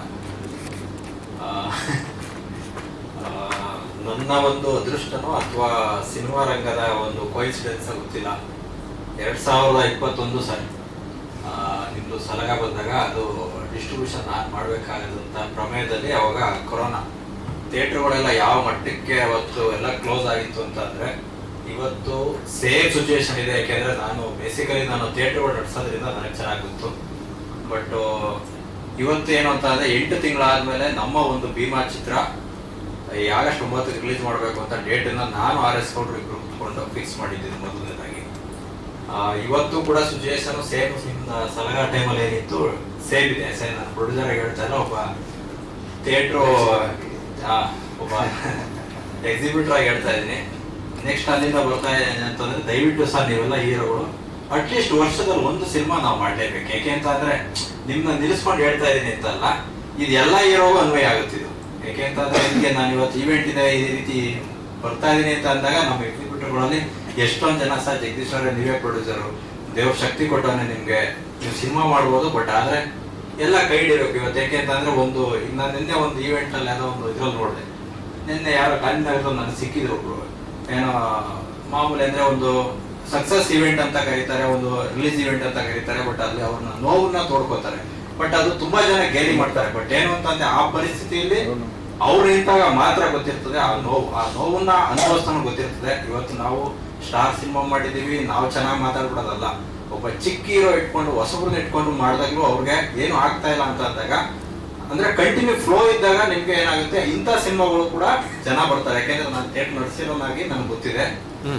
ನನ್ನ ಒಂದು ಅದೃಷ್ಟನೋ ಅಥವಾ ಸಿನಿಮಾ ರಂಗದ ಒಂದು ಕೋಯಿನ್ಸಿಡೆನ್ಸ್ ಗೊತ್ತಿಲ್ಲ. ಎರಡ್ ಸಾವಿರದ ಇಪ್ಪತ್ತೊಂದು ಸರಿ. ಆ, ನಿಮ್ದು ಸಲಗ ಬಂದಾಗ ಅದು ಡಿಸ್ಟ್ರಿಬ್ಯೂಷನ್ ನಾನು ಪ್ರಮೇಯದಲ್ಲಿ ಅವಾಗ ಕೊರೋನಾ. ಥಿಯೇಟ್ರ್ಗಳೆಲ್ಲ ಯಾವ ಮಟ್ಟಕ್ಕೆ ಅವತ್ತು ಎಲ್ಲ ಕ್ಲೋಸ್ ಆಗಿತ್ತು ಅಂತಂದ್ರೆ ಇವತ್ತು ಸೇಮ್ ಸಿಚುವೇಶನ್ ಇದೆ. ಯಾಕೆಂದ್ರೆ ನಾನು ಬೇಸಿಕಲಿ ನಾನು ಥಿಯೇಟರ್ಗಳು ನಡೆಸೋದ್ರಿಂದ ನನಗೆ ಚೆನ್ನಾಗಿತ್ತು ಬಟ್ ಇವತ್ತು ಏನು ಅಂತ ಅಂದ್ರೆ ಎಂಟು ತಿಂಗಳಾದ್ಮೇಲೆ ನಮ್ಮ ಒಂದು ಭೀಮಾ ಚಿತ್ರ, ಈ ಆಗಸ್ಟ್ ಒಂಬತ್ತು ರಿಲೀಸ್ ಮಾಡಬೇಕು ಅಂತ ಡೇಟ್ ಅನ್ನ ನಾನು ಆರ್ ಎಸ್ ಇಬ್ರು ಕುತ್ಕೊಂಡು ಫಿಕ್ಸ್ ಮಾಡಿದ್ದೀನಿ ಮೊದಲನೇದಾಗಿ. ಇವತ್ತು ಕೂಡ ಸಿಚುಯೇಷನ್ ಸೇಮ್ ಸಲಹಾ ಟೈಮಲ್ಲಿ ಏನಿತ್ತು, ಸೇಮ್ ಇದೆ. ಸೇಮ್ ನಾನು ಪ್ರೊಡ್ಯೂಸರ್ ಹೇಳ್ತಾ ಒಬ್ಬ ಥಿಯೇಟ್ರು ಒಬ್ಬ ಎಕ್ಸಿಬಿಟರ್ ಆಗಿ ಹೇಳ್ತಾ ಇದ್ದೀನಿ. ನೆಕ್ಸ್ಟ್ ಅಲ್ಲಿಂದ ಬರ್ತಾ ಇದ್ದೀನಿ ಅಂತಂದ್ರೆ ದಯವಿಟ್ಟು ಸರ್ ನೀವೆಲ್ಲ ಹೀರೋಗಳು ಅಟ್ಲೀಸ್ಟ್ ವರ್ಷದಲ್ಲಿ ಒಂದು ಸಿನಿಮಾ ನಾವು ಮಾಡಲೇಬೇಕು. ಯಾಕೆ ಅಂತ ಅಂದ್ರೆ, ನಿಮ್ನ ನಿಲ್ಲಿಸ್ಕೊಂಡು ಹೇಳ್ತಾ ಇದ್ದೀನಿ ಅಂತಲ್ಲ ಇದೆಲ್ಲ ಹೀರೋಗೂ ಅನ್ವಯ ಆಗುತ್ತಿದ್ದು ಯಾಕೆ ಅಂತಂದ್ರೆ ನಿಮಗೆ ನಾನು ಇವತ್ತು ಈವೆಂಟ್ ಇದೆ, ಈ ರೀತಿ ಬರ್ತಾ ಇದ್ದೀನಿ ಅಂತ ಅಂದಾಗ, ನಮ್ಮ ಎಕ್ಸಿಕ್ಯೂಟಿವ್ಗಳಲ್ಲಿ ಎಷ್ಟೊಂದು ಜನ ಸರ್ ಜಗದೀಶ್ ಅವರೇ, ನೀವೇ ಪ್ರೊಡ್ಯೂಸರು ದೇವ್ರ ಶಕ್ತಿ ಕೊಟ್ಟವನೇ ನಿಮಗೆ. ನೀವು ಸಿನಿಮಾ ಮಾಡ್ಬೋದು ಬಟ್ ಆದ್ರೆ ಎಲ್ಲ ಕೈ ಇವತ್ತು. ಯಾಕೆ ಅಂತಂದ್ರೆ ಒಂದು ಈಗ ನಾನು ನಿನ್ನೆ ಒಂದು ಈವೆಂಟ್ ಅಲ್ಲಿ ಏನೋ ಒಂದು ಇದ್ರಲ್ಲಿ ನೋಡಿದೆ. ನಿನ್ನೆ ಯಾರೋ ಕಾಲಿನ ನನಗೆ ಸಿಕ್ಕಿದ್ರು ಒಬ್ರು. ಏನೋ ಮಾಮೂಲಿ ಅಂದ್ರೆ ಒಂದು ಸಕ್ಸಸ್ ಇವೆಂಟ್ ಅಂತ ಕರೀತಾರೆ ಒಂದು ರಿಲೀಸ್ ಇವೆಂಟ್ ಅಂತ ಕರೀತಾರೆ ಬಟ್ ಅಲ್ಲಿ ಅವ್ರನ್ನ ನೋವನ್ನ ತೋಡ್ಕೋತಾರೆ. ಬಟ್ ಅದು ತುಂಬಾ ಜನ ಗೇಲಿ ಮಾಡ್ತಾರೆ. ಬಟ್ ಏನು ಅಂತಂದ್ರೆ ಆ ಪರಿಸ್ಥಿತಿಯಲ್ಲಿ ಅವ್ರು ನಿಂತಾಗ ಮಾತ್ರ ಗೊತ್ತಿರ್ತದೆ ಆ ನೋವು ಆ ನೋವನ್ನ ಅನುಭವಿಸ್ತಾನು ಗೊತ್ತಿರ್ತದೆ. ಇವತ್ತು ನಾವು ಸ್ಟಾರ್ ಸಿನಿಮಾ ಮಾಡಿದೀವಿ ನಾವು ಚೆನ್ನಾಗಿ ಮಾತಾಡ್ಬಿಡೋದಲ್ಲ. ಒಬ್ಬ ಚಿಕ್ಕ ಹೀರೋ ಇಟ್ಕೊಂಡು ಹೊಸಬ್ರನ್ನ ಇಟ್ಕೊಂಡು ಮಾಡಿದಾಗ್ಲೂ ಅವ್ರಿಗೆ ಏನು ಆಗ್ತಾ ಇಲ್ಲ ಅಂತ ಅಂದಾಗ ಅಂದ್ರೆ ಕಂಟಿನ್ಯೂ ಫ್ಲೋ ಇದ್ದಾಗ ನಿಮ್ಗೆ ಏನಾಗುತ್ತೆ ಇಂಥ ಸಿನಿಮಾಗಳು ಕೂಡ ಜನ ಬರ್ತಾರೆ. ಯಾಕೆಂದ್ರೆ ನಾನು ಥಿಯೇಟರ್ ನಡೆಸಿರೋನಾಗಿ ನನಗೆ ಗೊತ್ತಿದೆ.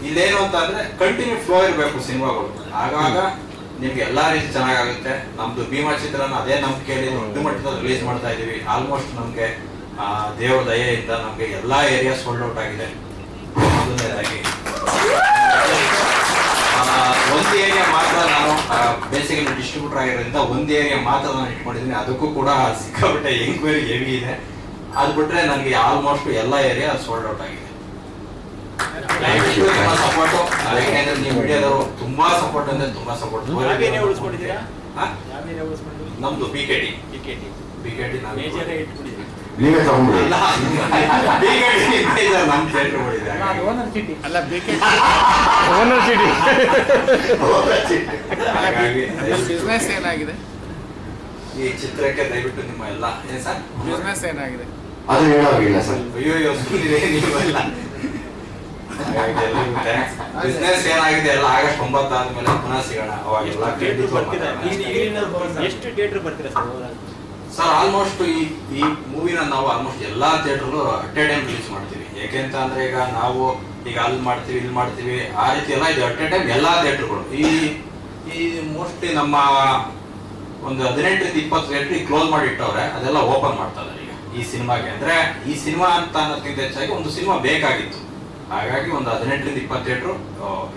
ಇಲ್ಲೇನು ಅಂತ ಅಂದ್ರೆ ಕಂಟಿನ್ಯೂ ಫ್ಲೋ ಇರಬೇಕು ಸಿನಿಮಾಗಳು. ಆಗಾಗ ನಿಮ್ಗೆ ಎಲ್ಲಾ ರೀತಿ ಚೆನ್ನಾಗಾಗುತ್ತೆ. ನಮ್ದು ಭೀಮಾ ಚಿತ್ರನ ಅದೇ ನಂಬಿಕೆಯಲ್ಲಿ ದೊಡ್ಡ ಮಟ್ಟದಲ್ಲಿ ರಿಲೀಸ್ ಮಾಡ್ತಾ ಇದೀವಿ. ಆಲ್ಮೋಸ್ಟ್ ನಮ್ಗೆ ದೇವರ ದಯೆಯಿಂದ ನಮ್ಗೆ ಎಲ್ಲಾ ಏರಿಯಾ ಸೋಲ್ಡ್ ಔಟ್ ಆಗಿದೆ. ಮೊದಲನೇದಾಗಿ. ಒಂದು ಏರಿಯಾ ಮಾತ್ರ ನಾನು ಬೇಸಿಕಲಿ ಡಿಸ್ಟ್ರಿಬ್ಯೂಟರ್ ಆಗಿರೋದ್ರಿಂದ ಒಂದು ಏರಿಯಾ ಮಾತ್ರ ನಾನು ಇಟ್ಕೊಂಡಿದ್ದೀನಿ. ಅದಕ್ಕೂ ಕೂಡ ಸಿಕ್ಕಾಬಿಟ್ಟೆ ಎಂಕ್ವೈರಿ ಹೆವಿ ಇದೆ ಅದು ಬಿಟ್ರೆ ನನಗೆ ಆಲ್ಮೋಸ್ಟ್ ಎಲ್ಲ ಏರಿಯಾ ಸೋಲ್ಡ್ ಔಟ್ ಆಗಿದೆ. ಸಪೋರ್ಟ್ ಯಾಕೆಂದ್ರೆ ನೀವು ಮೀಡಿಯಾದವರು ತುಂಬಾ ಸಪೋರ್ಟ್ ಅಂದ್ರೆ ತುಂಬಾ ಸಪೋರ್ಟ್? ನಮ್ದು B K K D B K D major ಇಟ್ಕೊಂಡಿದ್ದೀವಿ ನೀವೇ ತಗೊಂಡ್ಬಿಡಿ ಬಿ ಕೆ ಟಿ ನಮ್ಮ ಥಿಯೇಟರ್ ಮಾಡಿದೆ ಅಲ್ಲ ಓನರ್ ಹಾಗಾಗಿ ಬಿಸ್ನೆಸ್ ಏನಾಗಿದೆ ಈ ಚಿತ್ರಕ್ಕೆ ದಯವಿಟ್ಟು ನಿಮ್ಮ ಎಲ್ಲ ಏನ್ ಸರ್ ಬಿಸ್ನೆಸ್ ಏನಾಗಿದೆ ಅದು ಹೇಳೋಗಿಲ್ಲ ಸರ್ ಅಯ್ಯೋ ಅಯ್ಯೋ ಸುಮ್ಮನೆ ನೀವೆಲ್ಲ ಏನಾಗಿದೆ ಎಲ್ಲ ಆಗಸ್ಟ್ ಒಂಬತ್ತು ಆದ್ಮೇಲೆ ಪುನಃ ಸಿಗೋಣ ಅವಾಗೆಲ್ಲ ಎಷ್ಟು ಥಿಯೇಟರ್ ಬರ್ತೀರಾ ಸರ್ ಸರ್ ಆಲ್ಮೋಸ್ಟ್ ಈ ಈ ಮೂವಿನ ನಾವು ಆಲ್ಮೋಸ್ಟ್ ಎಲ್ಲಾ ಥಿಯೇಟರ್ಲು ಅಟ್ ಎ ಟೈಮ್ ರಿಲೀಸ್ ಮಾಡ್ತೀವಿ. ಯಾಕೆಂತ ಅಂದ್ರೆ ಈಗ ನಾವು ಈಗ ಅಲ್ಲಿ ಮಾಡ್ತೀವಿ, ಇಲ್ಲಿ ಮಾಡ್ತೀವಿ, ಆ ರೀತಿ ಎಲ್ಲ ಇದು. ಅಟ್ ಎ ಟೈಮ್ ಎಲ್ಲಾ ಥಿಯೇಟರ್ಗಳು ಈ ಈ ಮೋಸ್ಟ್ಲಿ ನಮ್ಮ ಒಂದು ಹದಿನೆಂಟರಿಂದ ಇಪ್ಪತ್ತು ಥಿಯೇಟರ್ ಕ್ಲೋಸ್ ಮಾಡಿ ಇಟ್ಟವ್ರೆ, ಅದೆಲ್ಲ ಓಪನ್ ಮಾಡ್ತಾ ಈಗ. ಈ ಸಿನಿಮಾಗೆ ಅಂದ್ರೆ ಈ ಸಿನಿಮಾ ಅಂತ ಅನ್ನೋದಕ್ಕಿಂತ ಹೆಚ್ಚಾಗಿ ಒಂದು ಸಿನಿಮಾ ಬೇಕಾಗಿತ್ತು. ಹಾಗಾಗಿ ಒಂದು ಹದಿನೆಂಟರಿಂದ ಇಪ್ಪತ್ತು ಥಿಯೇಟ್ರು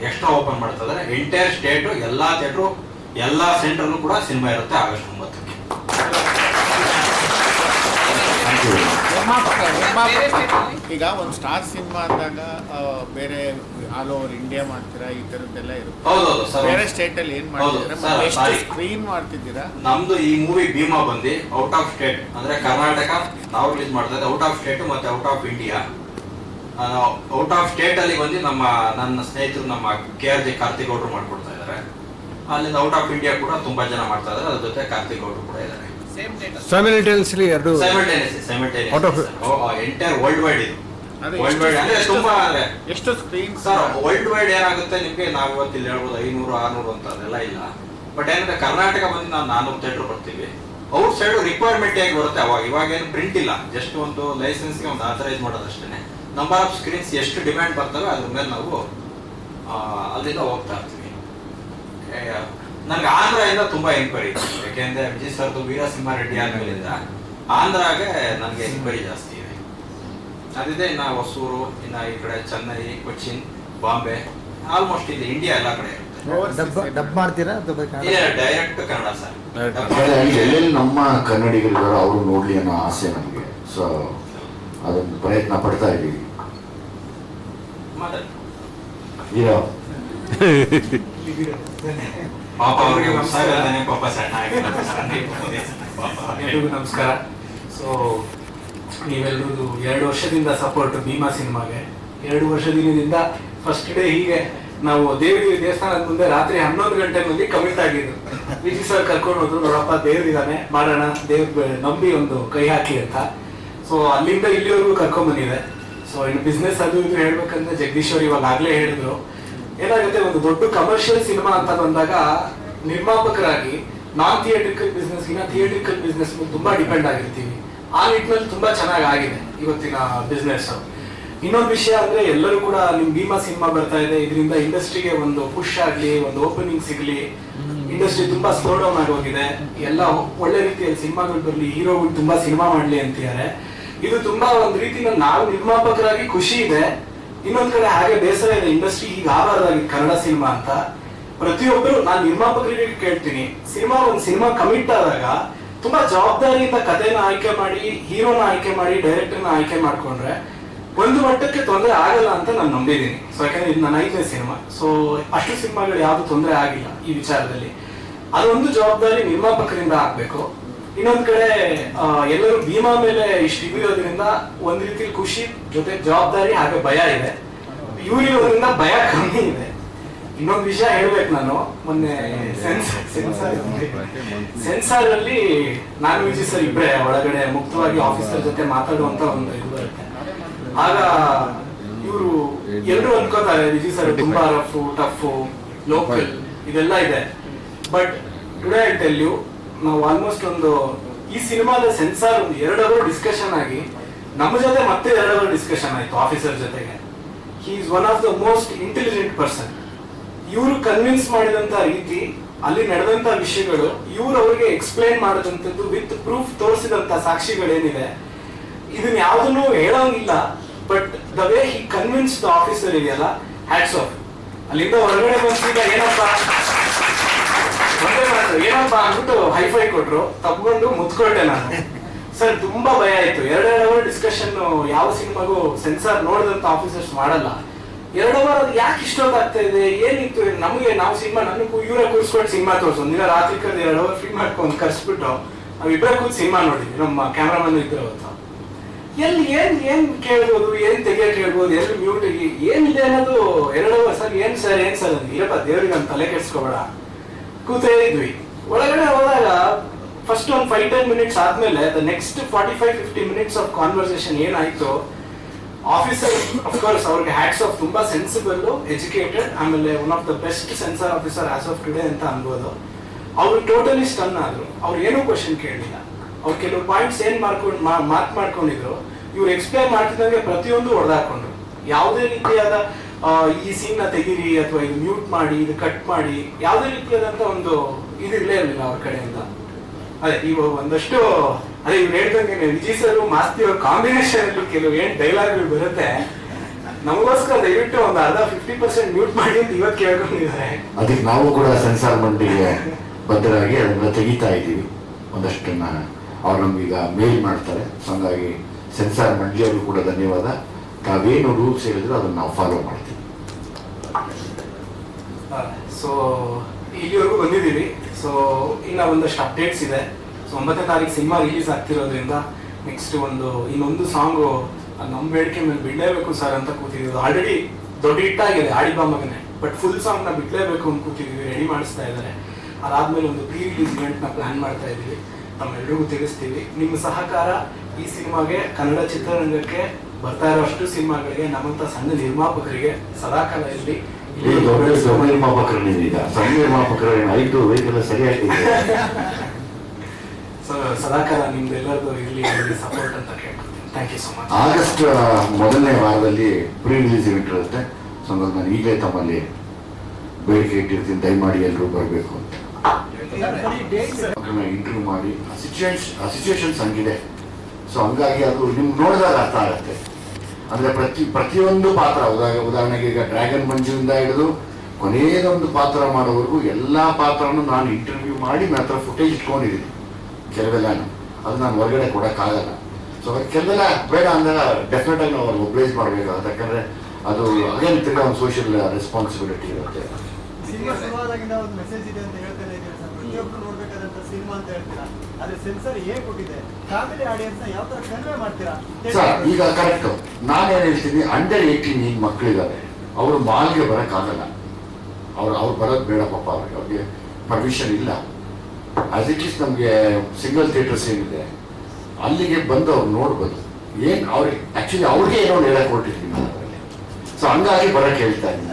ಎಕ್ಸ್ಟ್ರಾ ಓಪನ್ ಮಾಡ್ತಾ ಇದ್ದಾರೆ. ಎಂಟೈರ್ ಸ್ಟೇಟು ಎಲ್ಲ ಥಿಯೇಟ್ರು ಎಲ್ಲ ಸೆಂಟ್ರಲ್ಲೂ ಕೂಡ ಸಿನಿಮಾ ಇರುತ್ತೆ ಆಗಸ್ಟ್ ಯು ಈಗ ಒಂದು ಸ್ಟಾರ್ ಸಿನಿಮಾ ಅಂದಾಗ ಬೇರೆ ಆಲ್ ಓವರ್ ಇಂಡಿಯಾ ಮಾಡ್ತೀರಾ? ಈ ತರದ್ದೆಲ್ಲ ಇರುತ್ತೆ. ಹೌದೌದು ಸರ್ ಬೇರೆ ಸ್ಟೇಟ್ ಅಲ್ಲಿ ಏನ್ ಸಾರಿ. ಸ್ಕ್ರೀನ್ ಮಾಡ್ತಿದ್ದೀರಾ? ನಮ್ದು ಈ ಮೂವಿ ಭೀಮಾ ಬಂದಿ ಔಟ್ ಆಫ್ ಸ್ಟೇಟ್ ಅಂದ್ರೆ ಕರ್ನಾಟಕ ನಾವು ರಿಲೀಸ್ ಮಾಡ್ತಾ ಔಟ್ ಆಫ್ ಸ್ಟೇಟ್ ಮತ್ತೆ out of India out of state ಅಲ್ಲಿ ಬಂದು ನಮ್ಮ ನನ್ನ ಸ್ನೇಹಿತರು ನಮ್ಮ ಕೆ ಆರ್ ಜೆ ಕಾರ್ತಿಕ್ ಗೌಡ್ರು ಮಾಡ್ಕೊಡ್ತಾ ಇದ್ದಾರೆ ಅಲ್ಲಿಂದ ಔಟ್ ಆಫ್ ಇಂಡಿಯಾ ಕೂಡ ತುಂಬಾ ಜನ ಮಾಡ್ತಾ ಇದ್ದಾರೆ ಅದ್ರ ಜೊತೆ ಕಾರ್ತಿಕ್ ಗೌಡ್ರು ಕೂಡ ಇದ್ದಾರೆ ಸೈಮಲ್ಟೇನಿಯಸ್ಲಿ ಎರಡು ಎಂಟೈರ್ ವರ್ಲ್ಡ್ ವೈಡ್ ಇದು. ವರ್ಲ್ಡ್ ವೈಡ್ ಅಂದ್ರೆ ತುಂಬಾ ಅಂದ್ರೆ ಎಷ್ಟು ಸ್ಕ್ರೀನ್ ಸರ್ ವರ್ಲ್ಡ್ ವೈಡ್ ಏನಾಗುತ್ತೆ ನಿಮಗೆ? ನಾವು ಇವತ್ತು ಇಲ್ಲಿ ಹೇಳ್ಬೋದು ಐನೂರು ಆರ್ನೂರು ಅಂತ ಅದೆಲ್ಲ ಇಲ್ಲ. ಬಟ್ ಏನಂದ್ರೆ ಕರ್ನಾಟಕ ಬಂದು ನಾವು ನಾನೂರು ಥಿಯೇಟರ್ ಬರ್ತೀವಿ. ಔಟ್ ಸೈಡ್ ರಿಕ್ವೈರ್ಮೆಂಟ್ ಆಗಿ ಬರುತ್ತೆ? ಅವಾಗ ಇವಾಗ ಏನು ಪ್ರಿಂಟ್ ಇಲ್ಲ. ಜಸ್ಟ್ ಒಂದು ಲೈಸೆನ್ಸ್ಗೆ ಒಂದು ಆಥರೈಸ್ ಮಾಡೋದಷ್ಟೇ ನಂಬರ್ ಆಫ್ ಸ್ಕ್ರೀನ್ಸ್ ಎಷ್ಟು ಡಿಮ್ಯಾಂಡ್ ಬರ್ತವೆ ಅದ್ರ ಮೇಲೆ ನಾವು ಆ, ಅಲ್ಲಿಂದ ಹೋಗ್ತಾ ಇರ್ತೀವಿ. ನನಗೆ ಆಂಧ್ರದಿಂದ ತುಂಬಾ ಎಂಕ್ವೈರಿ ಯಾಕೆಂದ್ರೆ ವಿಜಯ್ ಸರ್ದು ವೀರಸಿಂಹ ರೆಡ್ಡಿ ಆದ್ಮೇಲಿಂದ ಆಂಧ್ರಾಗೆ ನನಗೆ ಎಂಕ್ವೈರಿ ಜಾಸ್ತಿ ಇದೆ. ಅದಿದೆ ಇನ್ನು ಹೊಸೂರು ಇನ್ನು ಈ ಕಡೆ ಚೆನ್ನೈ ಕೊಚ್ಚಿನ್ ಬಾಂಬೆ ಆಲ್ಮೋಸ್ಟ್ ಇಲ್ಲಿ ಇಂಡಿಯಾ ಎಲ್ಲ ಕಡೆ ಡಬ್ ಡಬ್ ಮಾಡ್ತೀರಾ ಅಥವಾ ಡೈರೆಕ್ಟ್ ಕನ್ನಡ ಸರ್ ನಮ್ಮ ಕನ್ನಡಿಗರು ಅವರು ನೋಡ್ಲಿ ಅನ್ನೋ ಆಸೆ ನಮಗೆ. ಸೊ ಅದೊಂದು ಪ್ರಯತ್ನ ಪಡ್ತಾ ಇದ್ದೀವಿ. ಪಾಪ ಅವ್ರಿಗೆ ಪಾಪ ಸಣ್ಣ ಎಲ್ರಿಗೂ ನಮಸ್ಕಾರ. ಸೊ ನೀವೆಲ್ಲರೂ ಎರಡು ವರ್ಷದಿಂದ ಸಪೋರ್ಟ್ ಭೀಮಾ ಸಿನಿಮಾಗೆ. ಎರಡು ವರ್ಷದಿಂದ ಫಸ್ಟ್ ಡೇ ಹೀಗೆ ನಾವು ದೇವರಿಗೆ ದೇವಸ್ಥಾನದ ಮುಂದೆ ರಾತ್ರಿ ಹನ್ನೊಂದು ಗಂಟೆ ಮುಂದೆ ಕಮಿಟ್ ಆಗಿದ್ದು ವಿಜಿ ಸರ್ ಕರ್ಕೊಂಡು ಹೋದ್ರು ನೋಡಪ್ಪ ದೇವ್ರಿದಾನೆ ಮಾಡೋಣ ದೇವ್ರ ನಂಬಿ ಒಂದು ಕೈ ಹಾಕಿ ಅಂತ. ಸೊ ಅಲ್ಲಿಂದ ಇಲ್ಲಿವರೆಗೂ ಕರ್ಕೊಂಡ್ ಬಂದಿದೆ. ಸೊ ಇನ್ನು ಬಿಸ್ನೆಸ್ ಅದು ಇದು ಹೇಳ್ಬೇಕಂದ್ರೆ ಜಗದೀಶ್ ಅವರು ಇವಾಗ ಆಗ್ಲೇ ಹೇಳಿದ್ರು. ಏನಾಗುತ್ತೆ, ಒಂದು ದೊಡ್ಡ ಕಮರ್ಷಿಯಲ್ ಸಿನಿಮಾ ಅಂತ ಬಂದಾಗ ನಿರ್ಮಾಪಕರಾಗಿ ನಾನ್ ಥಿಯೇಟ್ರಿಕಲ್ ಬಿಸ್ನೆಸ್ ಇನ್ನ ಥಿಯೇಟ್ರಿಕಲ್ ಬಿಸ್ನೆಸ್ ತುಂಬಾ ಡಿಪೆಂಡ್ ಆಗಿರ್ತೀವಿ. ಆ ನಿಟ್ಟಿನಲ್ಲಿ ತುಂಬಾ ಚೆನ್ನಾಗಿ ಆಗಿದೆ ಇವತ್ತಿನ ಬಿಸ್ನೆಸ್ ಇನ್ನೊಂದು ವಿಷಯ ಅಂದ್ರೆ ಎಲ್ಲರೂ ಕೂಡ ನಿಮ್ ಭೀಮಾ ಸಿನಿಮಾ ಬರ್ತಾ ಇದೆ. ಇದರಿಂದ ಇಂಡಸ್ಟ್ರಿಗೆ ಒಂದು ಪುಷ್ ಆಗ್ಲಿ, ಒಂದು ಓಪನಿಂಗ್ ಸಿಗ್ಲಿ ಇಂಡಸ್ಟ್ರಿ ತುಂಬಾ ಸ್ಲೋ ಡೌನ್ ಆಗೋಗಿದೆ. ಎಲ್ಲ ಒಳ್ಳೆ ರೀತಿಯಲ್ಲಿ ಸಿನಿಮಾಗಳು ಬರ್ಲಿ ಹೀರೋಗಳು ತುಂಬಾ ಸಿನಿಮಾ ಮಾಡ್ಲಿ ಅಂತಿದ್ದಾರೆ. ಇದು ತುಂಬಾ ಒಂದ್ ರೀತಿನಲ್ಲಿ ನಾವು ನಿರ್ಮಾಪಕರಾಗಿ ಖುಷಿ ಇದೆ. ಇನ್ನೊಂದ್ ಕಡೆ ಹಾಗೆ ಬೇಸರ ಇದೆ. ಇಂಡಸ್ಟ್ರಿ ಈಗ ಆಗಬಾರ್ದಾಗಿ ಕನ್ನಡ ಸಿನಿಮಾ ಅಂತ. ಪ್ರತಿಯೊಬ್ಬರು ನಾನು ನಿರ್ಮಾಪಕರಿಗೆ ಕೇಳ್ತೀನಿ. ಸಿನಿಮಾ ಒಂದ್ ಸಿನಿಮಾ ಕಮಿಟ್ ಆದಾಗ ತುಂಬಾ ಜವಾಬ್ದಾರಿಯಿಂದ ಕಥೆನ ಆಯ್ಕೆ ಮಾಡಿ, ಹೀರೋನ ಆಯ್ಕೆ ಮಾಡಿ ಡೈರೆಕ್ಟರ್ನ ಆಯ್ಕೆ ಮಾಡ್ಕೊಂಡ್ರೆ ಒಂದು ಮಟ್ಟಕ್ಕೆ ತೊಂದರೆ ಆಗಲ್ಲ ಅಂತ ನಾನು ನಂಬಿದ್ದೀನಿ. ಸೊ ಯಾಕಂದ್ರೆ ಇದು ನನ್ನ ಐದನೇ ಸಿನಿಮಾ. ಸೊ ಅಷ್ಟು ಸಿನಿಮಾಗಳು ಯಾವ್ದು ತೊಂದರೆ ಆಗಿಲ್ಲ ಈ ವಿಚಾರದಲ್ಲಿ. ಅದೊಂದು ಜವಾಬ್ದಾರಿ ನಿರ್ಮಾಪಕರಿಂದ ಆಗ್ಬೇಕು. ಇನ್ನೊಂದ್ ಕಡೆ ಎಲ್ಲರೂ ಭೀಮಾ ಮೇಲೆ ಇಷ್ಟು ಇರೋದ್ರಿಂದ ಒಂದ್ ರೀತಿ ಖುಷಿ, ಜೊತೆ ಜವಾಬ್ದಾರಿ ಹಾಗೆ ಭಯ ಇದೆ. ಇವ್ರಿರೋದ್ರಿಂದ ಭಯ ಕಮ್ಮಿ ಇದೆ. ಇನ್ನೊಂದು ವಿಷಯ ಹೇಳ್ಬೇಕು ನಾನು. ಮೊನ್ನೆ ಸೆನ್ಸಾರ್ ಸೆನ್ಸಾರ್ ಅಲ್ಲಿ ನಾನು ವಿಜಿ ಸರ್ ಇಬ್ಬರೇ ಒಳಗಡೆ ಮುಕ್ತವಾಗಿ ಆಫೀಸರ್ ಜೊತೆ ಮಾತಾಡುವಂತ ಒಂದು ಇದು ಬರುತ್ತೆ. ಆಗ ಇವರು ಎಲ್ಲರೂ ಅನ್ಕೋತಾರೆ ವಿಜಿ ಸರ್ ತುಂಬಾ ರಫ್, ಟಫ್, ಲೋಕಲ್, ಇದೆಲ್ಲ ಇದೆ. But today I tell you ನಾವು ಆಲ್ಮೋಸ್ಟ್ ಒಂದು, ಈ ಸಿನಿಮಾದ ಸೆನ್ಸಾರ್ ಒಂದು ಎರಡು ಅವರ್ ಡಿಸ್ಕಷನ್ ಆಗಿ, ನಮ್ಮ ಜೊತೆ ಮತ್ತೆ ಎರಡು ಅವರ್ ಡಿಸ್ಕಷನ್ ಆಯ್ತು ಆಫೀಸರ್ ಜೊತೆಗೆ. He is one of the most intelligent person ಇವರು ಕನ್ವಿನ್ಸ್ ಮಾಡಿದಂತ ರೀತಿ, ಅಲ್ಲಿ ನಡೆದಂತ ವಿಷಯಗಳು, ಇವರು ಅವರಿಗೆ ಎಕ್ಸ್ಪ್ಲೈನ್ ಮಾಡಿದಂಥದ್ದು ವಿತ್ ಪ್ರೂಫ್ ತೋರಿಸಿದಂತ ಸಾಕ್ಷಿಗಳೇನಿದೆ ಇದನ್ನ ಯಾವ್ದನ್ನು ಹೇಳೋಂಗಿಲ್ಲ but the way he convince the officer ಇದೆಯಲ್ಲ ಹ್ಯಾಟ್ಸ್ ಆಫ್ ಅಲ್ಲಿಂದ ಹೊರಗಡೆ ಬಂದಿದ್ದ ಏನಪ್ಪ? ಏನಪ್ಪ ಅಂದ್ಬಿಟ್ಟು ಹೈಫೈ ಕೊಟ್ರು. ತಗೊಂಡು ಮುತ್ಕೊಂಡೆ ನಾನು. ಸರ್, ತುಂಬಾ ಭಯ ಆಯ್ತು. ಎರಡೆರಡು ಅವರ್ ಡಿಸ್ಕಷನ್ ಯಾವ ಸಿನಿಮಾಗೂ ಸೆನ್ಸಾರ್ ನೋಡಿದಂತ ಆಫೀಸರ್ಸ್ ಮಾಡಲ್ಲ. ಎರಡು ಅವರ್ ಅದು ಯಾಕೆ ಆಗ್ತಾ ಇದೆ? ಏನಿತ್ತು? ನಮಗೆ ನಾವು ಸಿನಿಮಾ ನನಗೂ ಇವರೇ ಕೂರಿಸ್ಕೊಂಡು ಸಿನಿಮಾ ತೋರಿಸು. ನೀವು ರಾತ್ರಿ ಕರೆದು ಎರಡು ಅವರ್ ಫ್ರೀ ಮಾಡ್ಕೊಂಡು ಕರ್ಸ್ಬಿಟ್ಟು ನಾವು ಇಬ್ಬರೇ ಕೂತ್ ಸಿನಿಮಾ ನೋಡಿದ್ವಿ ನಮ್ಮ ಕ್ಯಾಮ್ರಾಮನ್ ಇದ್ರು ಅವತ್ತು. ಎಲ್ಲಿ ಏನ್ ಏನ್ ಕೇಳ್ಬೋದು? ಏನ್ ತೆಗಿಯಕ್ ಹೇಳ್ಬೋದು? ಎಲ್ಲಿ ಮ್ಯೂಟ್ ಏನಿದೆ ಅನ್ನೋದು ಎರಡು ಸರ್, ಏನ್ ಸರ್ ಏನ್ ಸರ್ ಇರಪ್ಪ ದೇವ್ರಿಗೆ ನಾನು ತಲೆ ಕೆಡ್ಸ್ಕೊಬೇಡ. ಕೂತೇ ಇದ್ವಿ ಒಳಗಡೆ ಹೋದಾಗ ಫಸ್ಟ್ ಒಂದು ಫೈವ್ ಟೆನ್ ಮಿನಿಟ್ಸ್ ಆದ್ಮೇಲೆ the next forty five fifty minutes of conversation ಏನಾಯ್ತು ಆಫೀಸರ್ ಅಫ್ಕೋರ್ಸ್ ಅವ್ರಿಗೆ ಹ್ಯಾಟ್ಸ್ ಆಫ್ ತುಂಬಾ ಸೆನ್ಸಿಬಲ್ ಎಜುಕೇಟೆಡ್ ಆಮೇಲೆ one of the best censor officer as of today ಅಂತ ಅನ್ಬೋದು. ಅವ್ರು ಟೋಟಲಿ ಸ್ಟನ್ ಆದ್ರು. ಅವ್ರು ಏನೂ ಕ್ವಶನ್ ಕೇಳಲಿಲ್ಲ. ಅವ್ರು ಕೆಲವು ಪಾಯಿಂಟ್ಸ್ ಏನ್ ಮಾಡ್ಕೊಂಡು ಮಾರ್ಕ್ ಮಾಡ್ಕೊಂಡಿದ್ರು, ಇವ್ರು ಎಕ್ಸ್ಪ್ಲೈನ್ ಮಾಡ್ತಿದ್ದಂಗೆ ಪ್ರತಿಯೊಂದು ಹೊಡೆದಾಕೊಂಡ್ರು. ಯಾವುದೇ ರೀತಿಯಾದ ಈ ಸೀನ್ನ ತೆಗೀರಿ ಅಥವಾ ಇದು ಮ್ಯೂಟ್ ಮಾಡಿ, ಇದು ಕಟ್ ಮಾಡಿ, ಯಾವುದೇ ರೀತಿಯಾದಂತ ಒಂದು ಇದು ಇರಲೇ ಇರಲಿಲ್ಲ ಅವ್ರ ಕಡೆಯಿಂದ. ಅದೇ ಒಂದಷ್ಟು, ಅದೇ ಇವ್ರು ಹೇಳ್ದಂಗೆ ವಿಜಯ್ ಸರ್ ಮಾಸ್ತಿ ಅವ್ರ ಕಾಂಬಿನೇಷನ್ ಅಲ್ಲಿ ಕೆಲವು ಏನ್ ಡೈಲಾಗ್ಗಳು ಬರುತ್ತೆ. ನಮಗೋಸ್ಕರ ದಯವಿಟ್ಟು ಒಂದು ಅರ್ಧ ಫಿಫ್ಟಿ ಪರ್ಸೆಂಟ್ ಮ್ಯೂಟ್ ಮಾಡಿ ಅಂತ ಇವತ್ತು ಕೇಳ್ಕೊಂಡಿದ್ದಾರೆ. ಅದಕ್ಕೆ ನಾವು ಕೂಡ ಸೆನ್ಸಾರ್ ಮಂಡಿಗೆ ಬದ್ಧರಾಗಿ ಅದನ್ನ ತೆಗಿತಾ ಇದ್ದೀವಿ. ಒಂದಷ್ಟನ್ನ ಅವ್ರು ನಮ್ಗೀಗ ಮೇಲ್ ಮಾಡ್ತಾರೆ. ಹಾಗಾಗಿ ಸೆನ್ಸಾರ್ ಮಂಡಳಿಯವರು ಕೂಡ ಧನ್ಯವಾದ. ತಾವೇನು ರೂಲ್ಸ್ ಹೇಳಿದ್ರು ಅದನ್ನ ನಾವು ಫಾಲೋ ಮಾಡ್ತೀವಿ. ಸೊ ಇಲ್ಲಿವರೆಗೂ ಬಂದಿದ್ದೀವಿ. ಸೊ ಇನ್ನ ಒಂದಷ್ಟು ಅಪ್ಡೇಟ್ಸ್ ಇದೆ. ಸೊ ಒಂಬತ್ತನೇ ತಾರೀಕು ಸಿನಿಮಾ ರಿಲೀಸ್ ಆಗ್ತಿರೋದ್ರಿಂದ ನೆಕ್ಸ್ಟ್ ಒಂದು, ಇನ್ನೊಂದು ಸಾಂಗು ನಮ್ಮ ಬೇಡಿಕೆ ಮೇಲೆ ಬಿಡಲೇಬೇಕು ಸರ್ ಅಂತ ಕೂತಿದ್ದೀವಿ. ಆಲ್ರೆಡಿ ದೊಡ್ಡ ಹಿಟ್ಟಾಗಿದೆ ಆಡಿಬಾಮಗನೆ ಬಟ್ ಫುಲ್ ಸಾಂಗ್ನ ಬಿಡಲೇಬೇಕು ಅಂತ ಕೂತಿದ್ದೀವಿ ರೆಡಿ ಮಾಡಿಸ್ತಾ ಇದ್ದಾರೆ. ಅದಾದ್ಮೇಲೆ ಒಂದು ಪ್ರೀ ರಿಲೀಸ್ ಇವೆಂಟ್ನ ಪ್ಲಾನ್ ಮಾಡ್ತಾ ಇದ್ದೀವಿ. ತಮ್ಮೆಲ್ಲರಿಗೂ ತಿಳಿಸ್ತೀವಿ. ನಿಮ್ಮ ಸಹಕಾರ ಈ ಸಿನಿಮಾಗೆ, ಕನ್ನಡ ಚಿತ್ರರಂಗಕ್ಕೆ ಬರ್ತಾ ಇರೋ ಅಷ್ಟು ಸಿನಿಮಾಗಳಿಗೆ ನಮ್ಮಂಥ ಸಣ್ಣ ನಿರ್ಮಾಪಕರಿಗೆ ಸದಾಕಾಲ ಇರಲಿ ಈ ದೊಡ್ಡ ದೊಡ್ಡ ನಿರ್ಮಾಪಕರನ್ನಿದೀಗ ಸಣ್ಣ ನಿರ್ಮಾಪಕರ ಐದು ವೈದ್ಯರ ಸರಿಯಾಗಿದೆ. ಸದಾಕಾಲ ನಿಮ್ದೆಲ್ಲರದು ಇರಲಿ ಸಪೋರ್ಟ್ ಅಂತ ಕೇಳ್ಕೊತೀನಿ thank you so much August ಮೊದಲನೇ ವಾರದಲ್ಲಿ ಪ್ರೀ ರಿಲೀಸ್ ಇವೆಂಟ್ ಇರುತ್ತೆ ಸೊ ಹಂಗಾಗಿ ನಾನು ಈಗಲೇ ತಮ್ಮಲ್ಲಿ ಬೇಡಿಕೆ ಇಟ್ಟಿರ್ತೀನಿ ದಯಮಾಡಿ ಎಲ್ಲರೂ ಬರಬೇಕು ಅಂತ. ಇಂಟರ್ವ್ಯೂ ಮಾಡಿ ಸಿಚುವೇಶನ್ಸ್ ಹಂಗಿದೆ. ಸೊ ಹಂಗಾಗಿ ಅದು ನಿಮ್ಗೆ ನೋಡಿದಾಗ ಅರ್ಥ ಆಗುತ್ತೆ. ಅಂದ್ರೆ ಪ್ರತಿ ಪ್ರತಿಯೊಂದು ಪಾತ್ರ. ಉದಾ- ಉದಾಹರಣೆಗೆ ಈಗ ಡ್ರ್ಯಾಗನ್ ಮಂಜುವಿಂದ ಹಿಡಿದು ಕೊನೆಯದೊಂದು ಪಾತ್ರ ಮಾಡೋವರೆಗೂ ಎಲ್ಲಾ ಪಾತ್ರನೂ ನಾನು ಇಂಟರ್ವ್ಯೂ ಮಾಡಿ ನನ್ನ ಹತ್ರ ಫುಟೇಜ್ ಇಟ್ಕೊಂಡಿದ್ದೀನಿ. ಕೆಲವೆಲ್ಲನೂ ಅದು ನಾನು ಹೊರಗಡೆ ಕೊಡೋಕ್ಕಾಗಲ್ಲ. ಸೊ ಕೆಲವೆಲ್ಲ ಬೇಡ ಅಂದಾಗ ಡೆಫಿನೆಟ್ ಆಗಿ ನಾವು ಅವ್ರಿಗೆ ಒಬ್ಲೈಸ್ ಮಾಡಬೇಕಾಗುತ್ತೆ ಯಾಕಂದ್ರೆ ಅದು ಅಗೇನ್ ತಿರ್ಗಾ ಒಂದು ಸೋಷಿಯಲ್ ರೆಸ್ಪಾನ್ಸಿಬಿಲಿಟಿ ಇರುತ್ತೆ. ಸಿನಿಮಾ ಶುರುವಾದಾಗಿಂದ ಒಂದು ಮೆಸೇಜ್ ಇದೆ ಅಂತ ಹೇಳ್ತಾರೆ ಪ್ರತಿಯೊಬ್ಬರು ನೋಡ್ಬೇಕಾದಂತ ಸಿನಿಮಾ ಅಂತ ಹೇಳ್ತೀರಾ? ಆದ್ರೆ ಸೆನ್ಸರ್ ಹೇಗೆ ಕೊಟ್ಟಿದೆ? ಫ್ಯಾಮಿಲಿ ಆಡಿಯನ್ಸ್ ಯಾವ ತರ ಕನ್ವೆ ಮಾಡ್ತೀರಾ? ಸರ್ ಈಗ ಕರೆಕ್ಟ್ ನಾನೇನು ಹೇಳ್ತೀನಿ ಅಂಡರ್ ಏಯ್ಟೀನ್ ಈಗ ಮಕ್ಕಳಿದ್ದಾರೆ ಅವರು ಮಾಲ್ಗೆ ಬರೋಕ್ಕಾಗಲ್ಲ ಅವ್ರು ಅವ್ರು ಬರೋದು ಬೇಡ ಪಾಪ ಅವ್ರಿಗೆ. ಅವ್ರಿಗೆ ಪರ್ಮಿಷನ್ ಇಲ್ಲ. ಆಸ್ ಇಟ್ ಈಸ್ ನಮಗೆ ಸಿಂಗಲ್ ಥಿಯೇಟರ್ಸ್ ಏನಿದೆ ಅಲ್ಲಿಗೆ ಬಂದು ಅವ್ರು ನೋಡ್ಬೋದು. ಏನು ಅವ್ರಿಗೆ ಆ್ಯಕ್ಚುಲಿ ಅವ್ರಿಗೆ ಏನೋ ಒಂದು ಹೇಳಕ್ ಹೊರಟಿರ್ತೀನಿ ನಾನು ಅದರಲ್ಲಿ. ಸೊ ಹಂಗಾಗಿ ಬರಕ್ಕೆ ಹೇಳ್ತಾ ಇದ್ದೀನಿ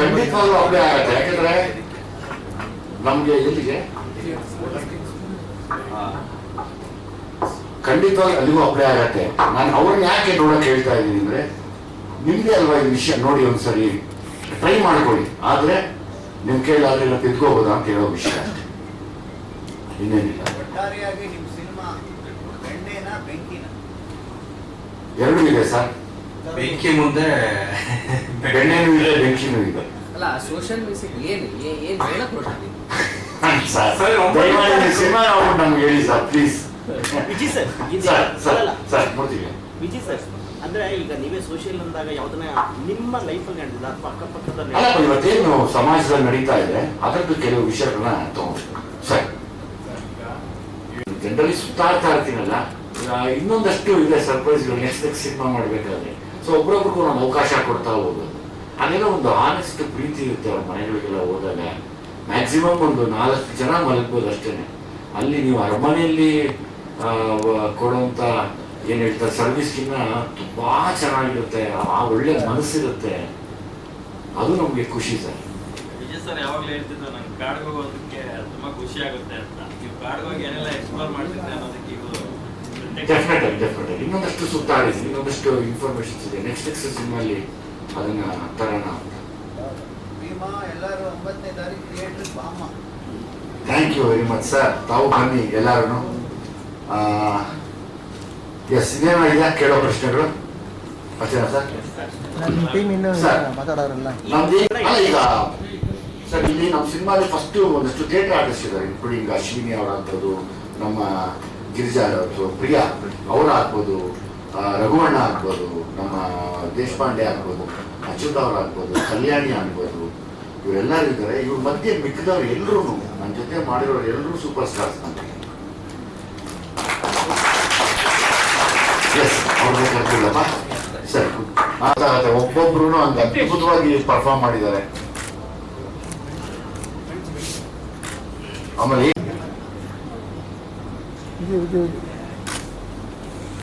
ಖಂಡಿತವಾಗ್ಲೂ ಆಗತ್ತೆ. ಯಾಕಂದ್ರೆ ನಮ್ಗೆ ಎಲ್ಲಿಗೆ? ಖಂಡಿತವಾಗಿ ಅಲ್ಲಿಗೂ ಅಪ್ಲೈ ಆಗತ್ತೆ. ನಾನು ಅವ್ರನ್ನ ಯಾಕೆ ನೋಡಕ್ ಹೇಳ್ತಾ ಇದ್ದೀನಿ ಅಂದ್ರೆ ನಿಮ್ದೇ ಅಲ್ವಾ ಈ ವಿಷಯ? ನೋಡಿ ಒಂದ್ಸರಿ ಟ್ರೈ ಮಾಡ್ಕೊಳ್ಳಿ. ಆದ್ರೆ ನಿಮ್ ಕೈಲಾದ್ರೆ ತಿದ್ಕೋಬೋದಾ ಅಂತ ಹೇಳೋ ವಿಷಯ. ಇನ್ನೇನಿಲ್ಲ. ಎರಡೂ ಇದೆ ಸರ್. ಬೆಂಕಿ ಮುಂದೆ ಬೆಣ್ಣೆನೂ ಇದೆ ಬೆಂಕಿನೂ ಇದೆ. ಅಲ್ಲ ಸೋಷಿಯಲ್ ಮೆಸೇಜ್ ಏನು? ಏನು ಹೇಳಕ್ ಸರ್ ದಯಮಾಡಿ ಸಿನಿಮಾ ನೋಡ್ಬಿಟ್ಟು ನಮ್ಗೆ ಹೇಳಿ ಸರ್ ಪ್ಲೀಸ್ ವಿಜಯ್ ಸರ್ ಇದು ಸರ್ ಸರ್ ಸರ್ ನೋಡ್ತೀವಿ ಸರ್ ಅಂದ್ರೆ ಈಗ ನೀವೇ ಸೋಷಿಯಲ್ ಅಂದಾಗ ಯಾವ್ದನ್ನ ನಿಮ್ಮ ಲೈಫಲ್ಲಿ ನಡೆದಿಲ್ಲ ಅಥವಾ ಅಕ್ಕಪಕ್ಕದಲ್ಲಿ ಅಲ್ಲ ಇವತ್ತೇನು ಸಮಾಜದಲ್ಲಿ ನಡೀತಾ ಇದೆ ಅದರದ್ದು ಕೆಲವು ವಿಷಯಗಳನ್ನ ತಗೊಂಡು ಸರ್ ಜನರಲಿ ಸುತ್ತಾಡ್ತಾ ಇರ್ತೀನಲ್ಲ ಇನ್ನೊಂದಷ್ಟು ಇದೆ ಸರ್ಪ್ರೈಸ್ ನೆಕ್ಸ್ಟ್ ನೆಕ್ಸ್ಟ್ ಸಿನಿಮಾ ಮಾಡಬೇಕಾದ್ರೆ. ಸೊ ಒಬ್ರೊಬ್ರಿಗೂ ನಾನು ಅವಕಾಶ ಕೊಡ್ತಾ ಹೋಗೋದು. ಅದೇನೋ ಒಂದು ಆನಸಿಕ ಪ್ರೀತಿ ಇರುತ್ತೆ ಅವ್ರ ಮನೆಗಳಿಗೆಲ್ಲ ಹೋದಾಗ. ಮ್ಯಾಕ್ಸಿಮಮ್ ಒಂದು ನಾಲ್ಕು ಜನ ಮಲಗ್ಬೋದು ಅಷ್ಟೇನೆ. ಅಲ್ಲಿ ನೀವು ಅರಮನೆಯಲ್ಲಿ ಕೊಡುವಂಥ ಏನು ಕೊಡುವಂತ ಏನ್ ಹೇಳ್ತಾರೆ ಸರ್ವಿಸ್ಗಿನ್ನ ತುಂಬಾ ಚೆನ್ನಾಗಿರುತ್ತೆ. ಆ ಒಳ್ಳೆ ಮನಸ್ಸಿರುತ್ತೆ. ಅದು ನಮಗೆ ಖುಷಿ ಸರ್. ವಿಜಯ್ ಸರ್ ಯಾವಾಗಲೂ ಹೇಳ್ತಿದ್ರು ನಂಗೆ ಕಾಡ್ಗೆ ಹೋಗೋದಕ್ಕೆ ತುಂಬಾ ಖುಷಿ ಆಗುತ್ತೆ ಅಂತ. ನೀವು ಕಾಡ್ಗೆ ಹೋಗಿ ಏನೆಲ್ಲ ಎಕ್ಸ್ಪ್ಲೋರ್ ಮಾಡ್ತಿದ್ದೆ ಅನ್ನೋದಕ್ಕೆ ಇದು ಡೆಫಿನೆಟ್ ಆಗಿ ಡೆಫಿನೆಟ್ ಆಗಿ ಇನ್ನೊಂದಷ್ಟು ಸುತ್ತಾಡಿಸಿ ಇನ್ನೊಂದಷ್ಟು ಇನ್ಫಾರ್ಮೇಶನ್ಸ್ ಇದೆ. ನೆಕ್ಸ್ಟ್ ನೆಕ್ಸ್ಟ್ ಸಿನಿಮಾಲಿ ಅದನ್ನ ತರೋಣ thank you very much sir ತಾವು ಬನ್ನಿ ಎಲ್ಲರೂ ಎಸ್ ಇನ್ನೇನೋ ಇದೆ ಕೇಳೋ ಪ್ರಶ್ನೆಗಳು? ಅಷ್ಟೇನಾ ಸರ್ ನನ್ನ ಟೀಮ್ ಇನ್ನೂ ಸರ್. ಮಾತಾಡೋರಲ್ಲ. ನಮ್ದು ಏನ್- ಈಗ ಸರ್ ಇಲ್ಲಿ ನಮ್ಮ ಸಿನಿಮಾದಲ್ಲಿ ಫಸ್ಟ್ ಒಂದಷ್ಟು ಥಿಯೇಟರ್ ಆರ್ಟಿಸ್ಟ್ ಇದ್ದಾರೆ. ಇನ್ಕ್ಲೂಡಿಂಗ್ ಅಶ್ವಿನಿ ಅವರಾಗ್ಬೋದು ನಮ್ಮ ಗಿರಿಜಾ ಅವರು ಪ್ರಿಯಾ ಅವರ ಆಗ್ಬೋದು ಆ, ರಘುವಣ್ಣ ಆಗ್ಬೋದು ನಮ್ಮ ದೇಶಪಾಂಡೆ ಆಗ್ಬೋದು. ಅಚ್ಯುತ್ ಅವ್ರು ಆಗ್ಬೋದು ಕಲ್ಯಾಣಿ ಆಗ್ಬೋದು, ಇವರೆಲ್ಲರೂ ಇದ್ದಾರೆ. ಇವ್ರ ಮಧ್ಯೆ ಮಿಕ್ಕಿದವ್ರು ಎಲ್ಲರೂ ನನ್ನ ಜೊತೆ ಮಾಡಿರೋರು ಎಲ್ಲರೂ ಸೂಪರ್ ಸ್ಟಾರ್ಸ್ ನನಗೆ ಎಸ್ ಸರಿ. ಒಬ್ಬೊಬ್ರು ಹಂಗೆ ಅದ್ಭುತವಾಗಿ ಪರ್ಫಾರ್ಮ್ ಮಾಡಿದ್ದಾರೆ. ಆಮೇಲೆ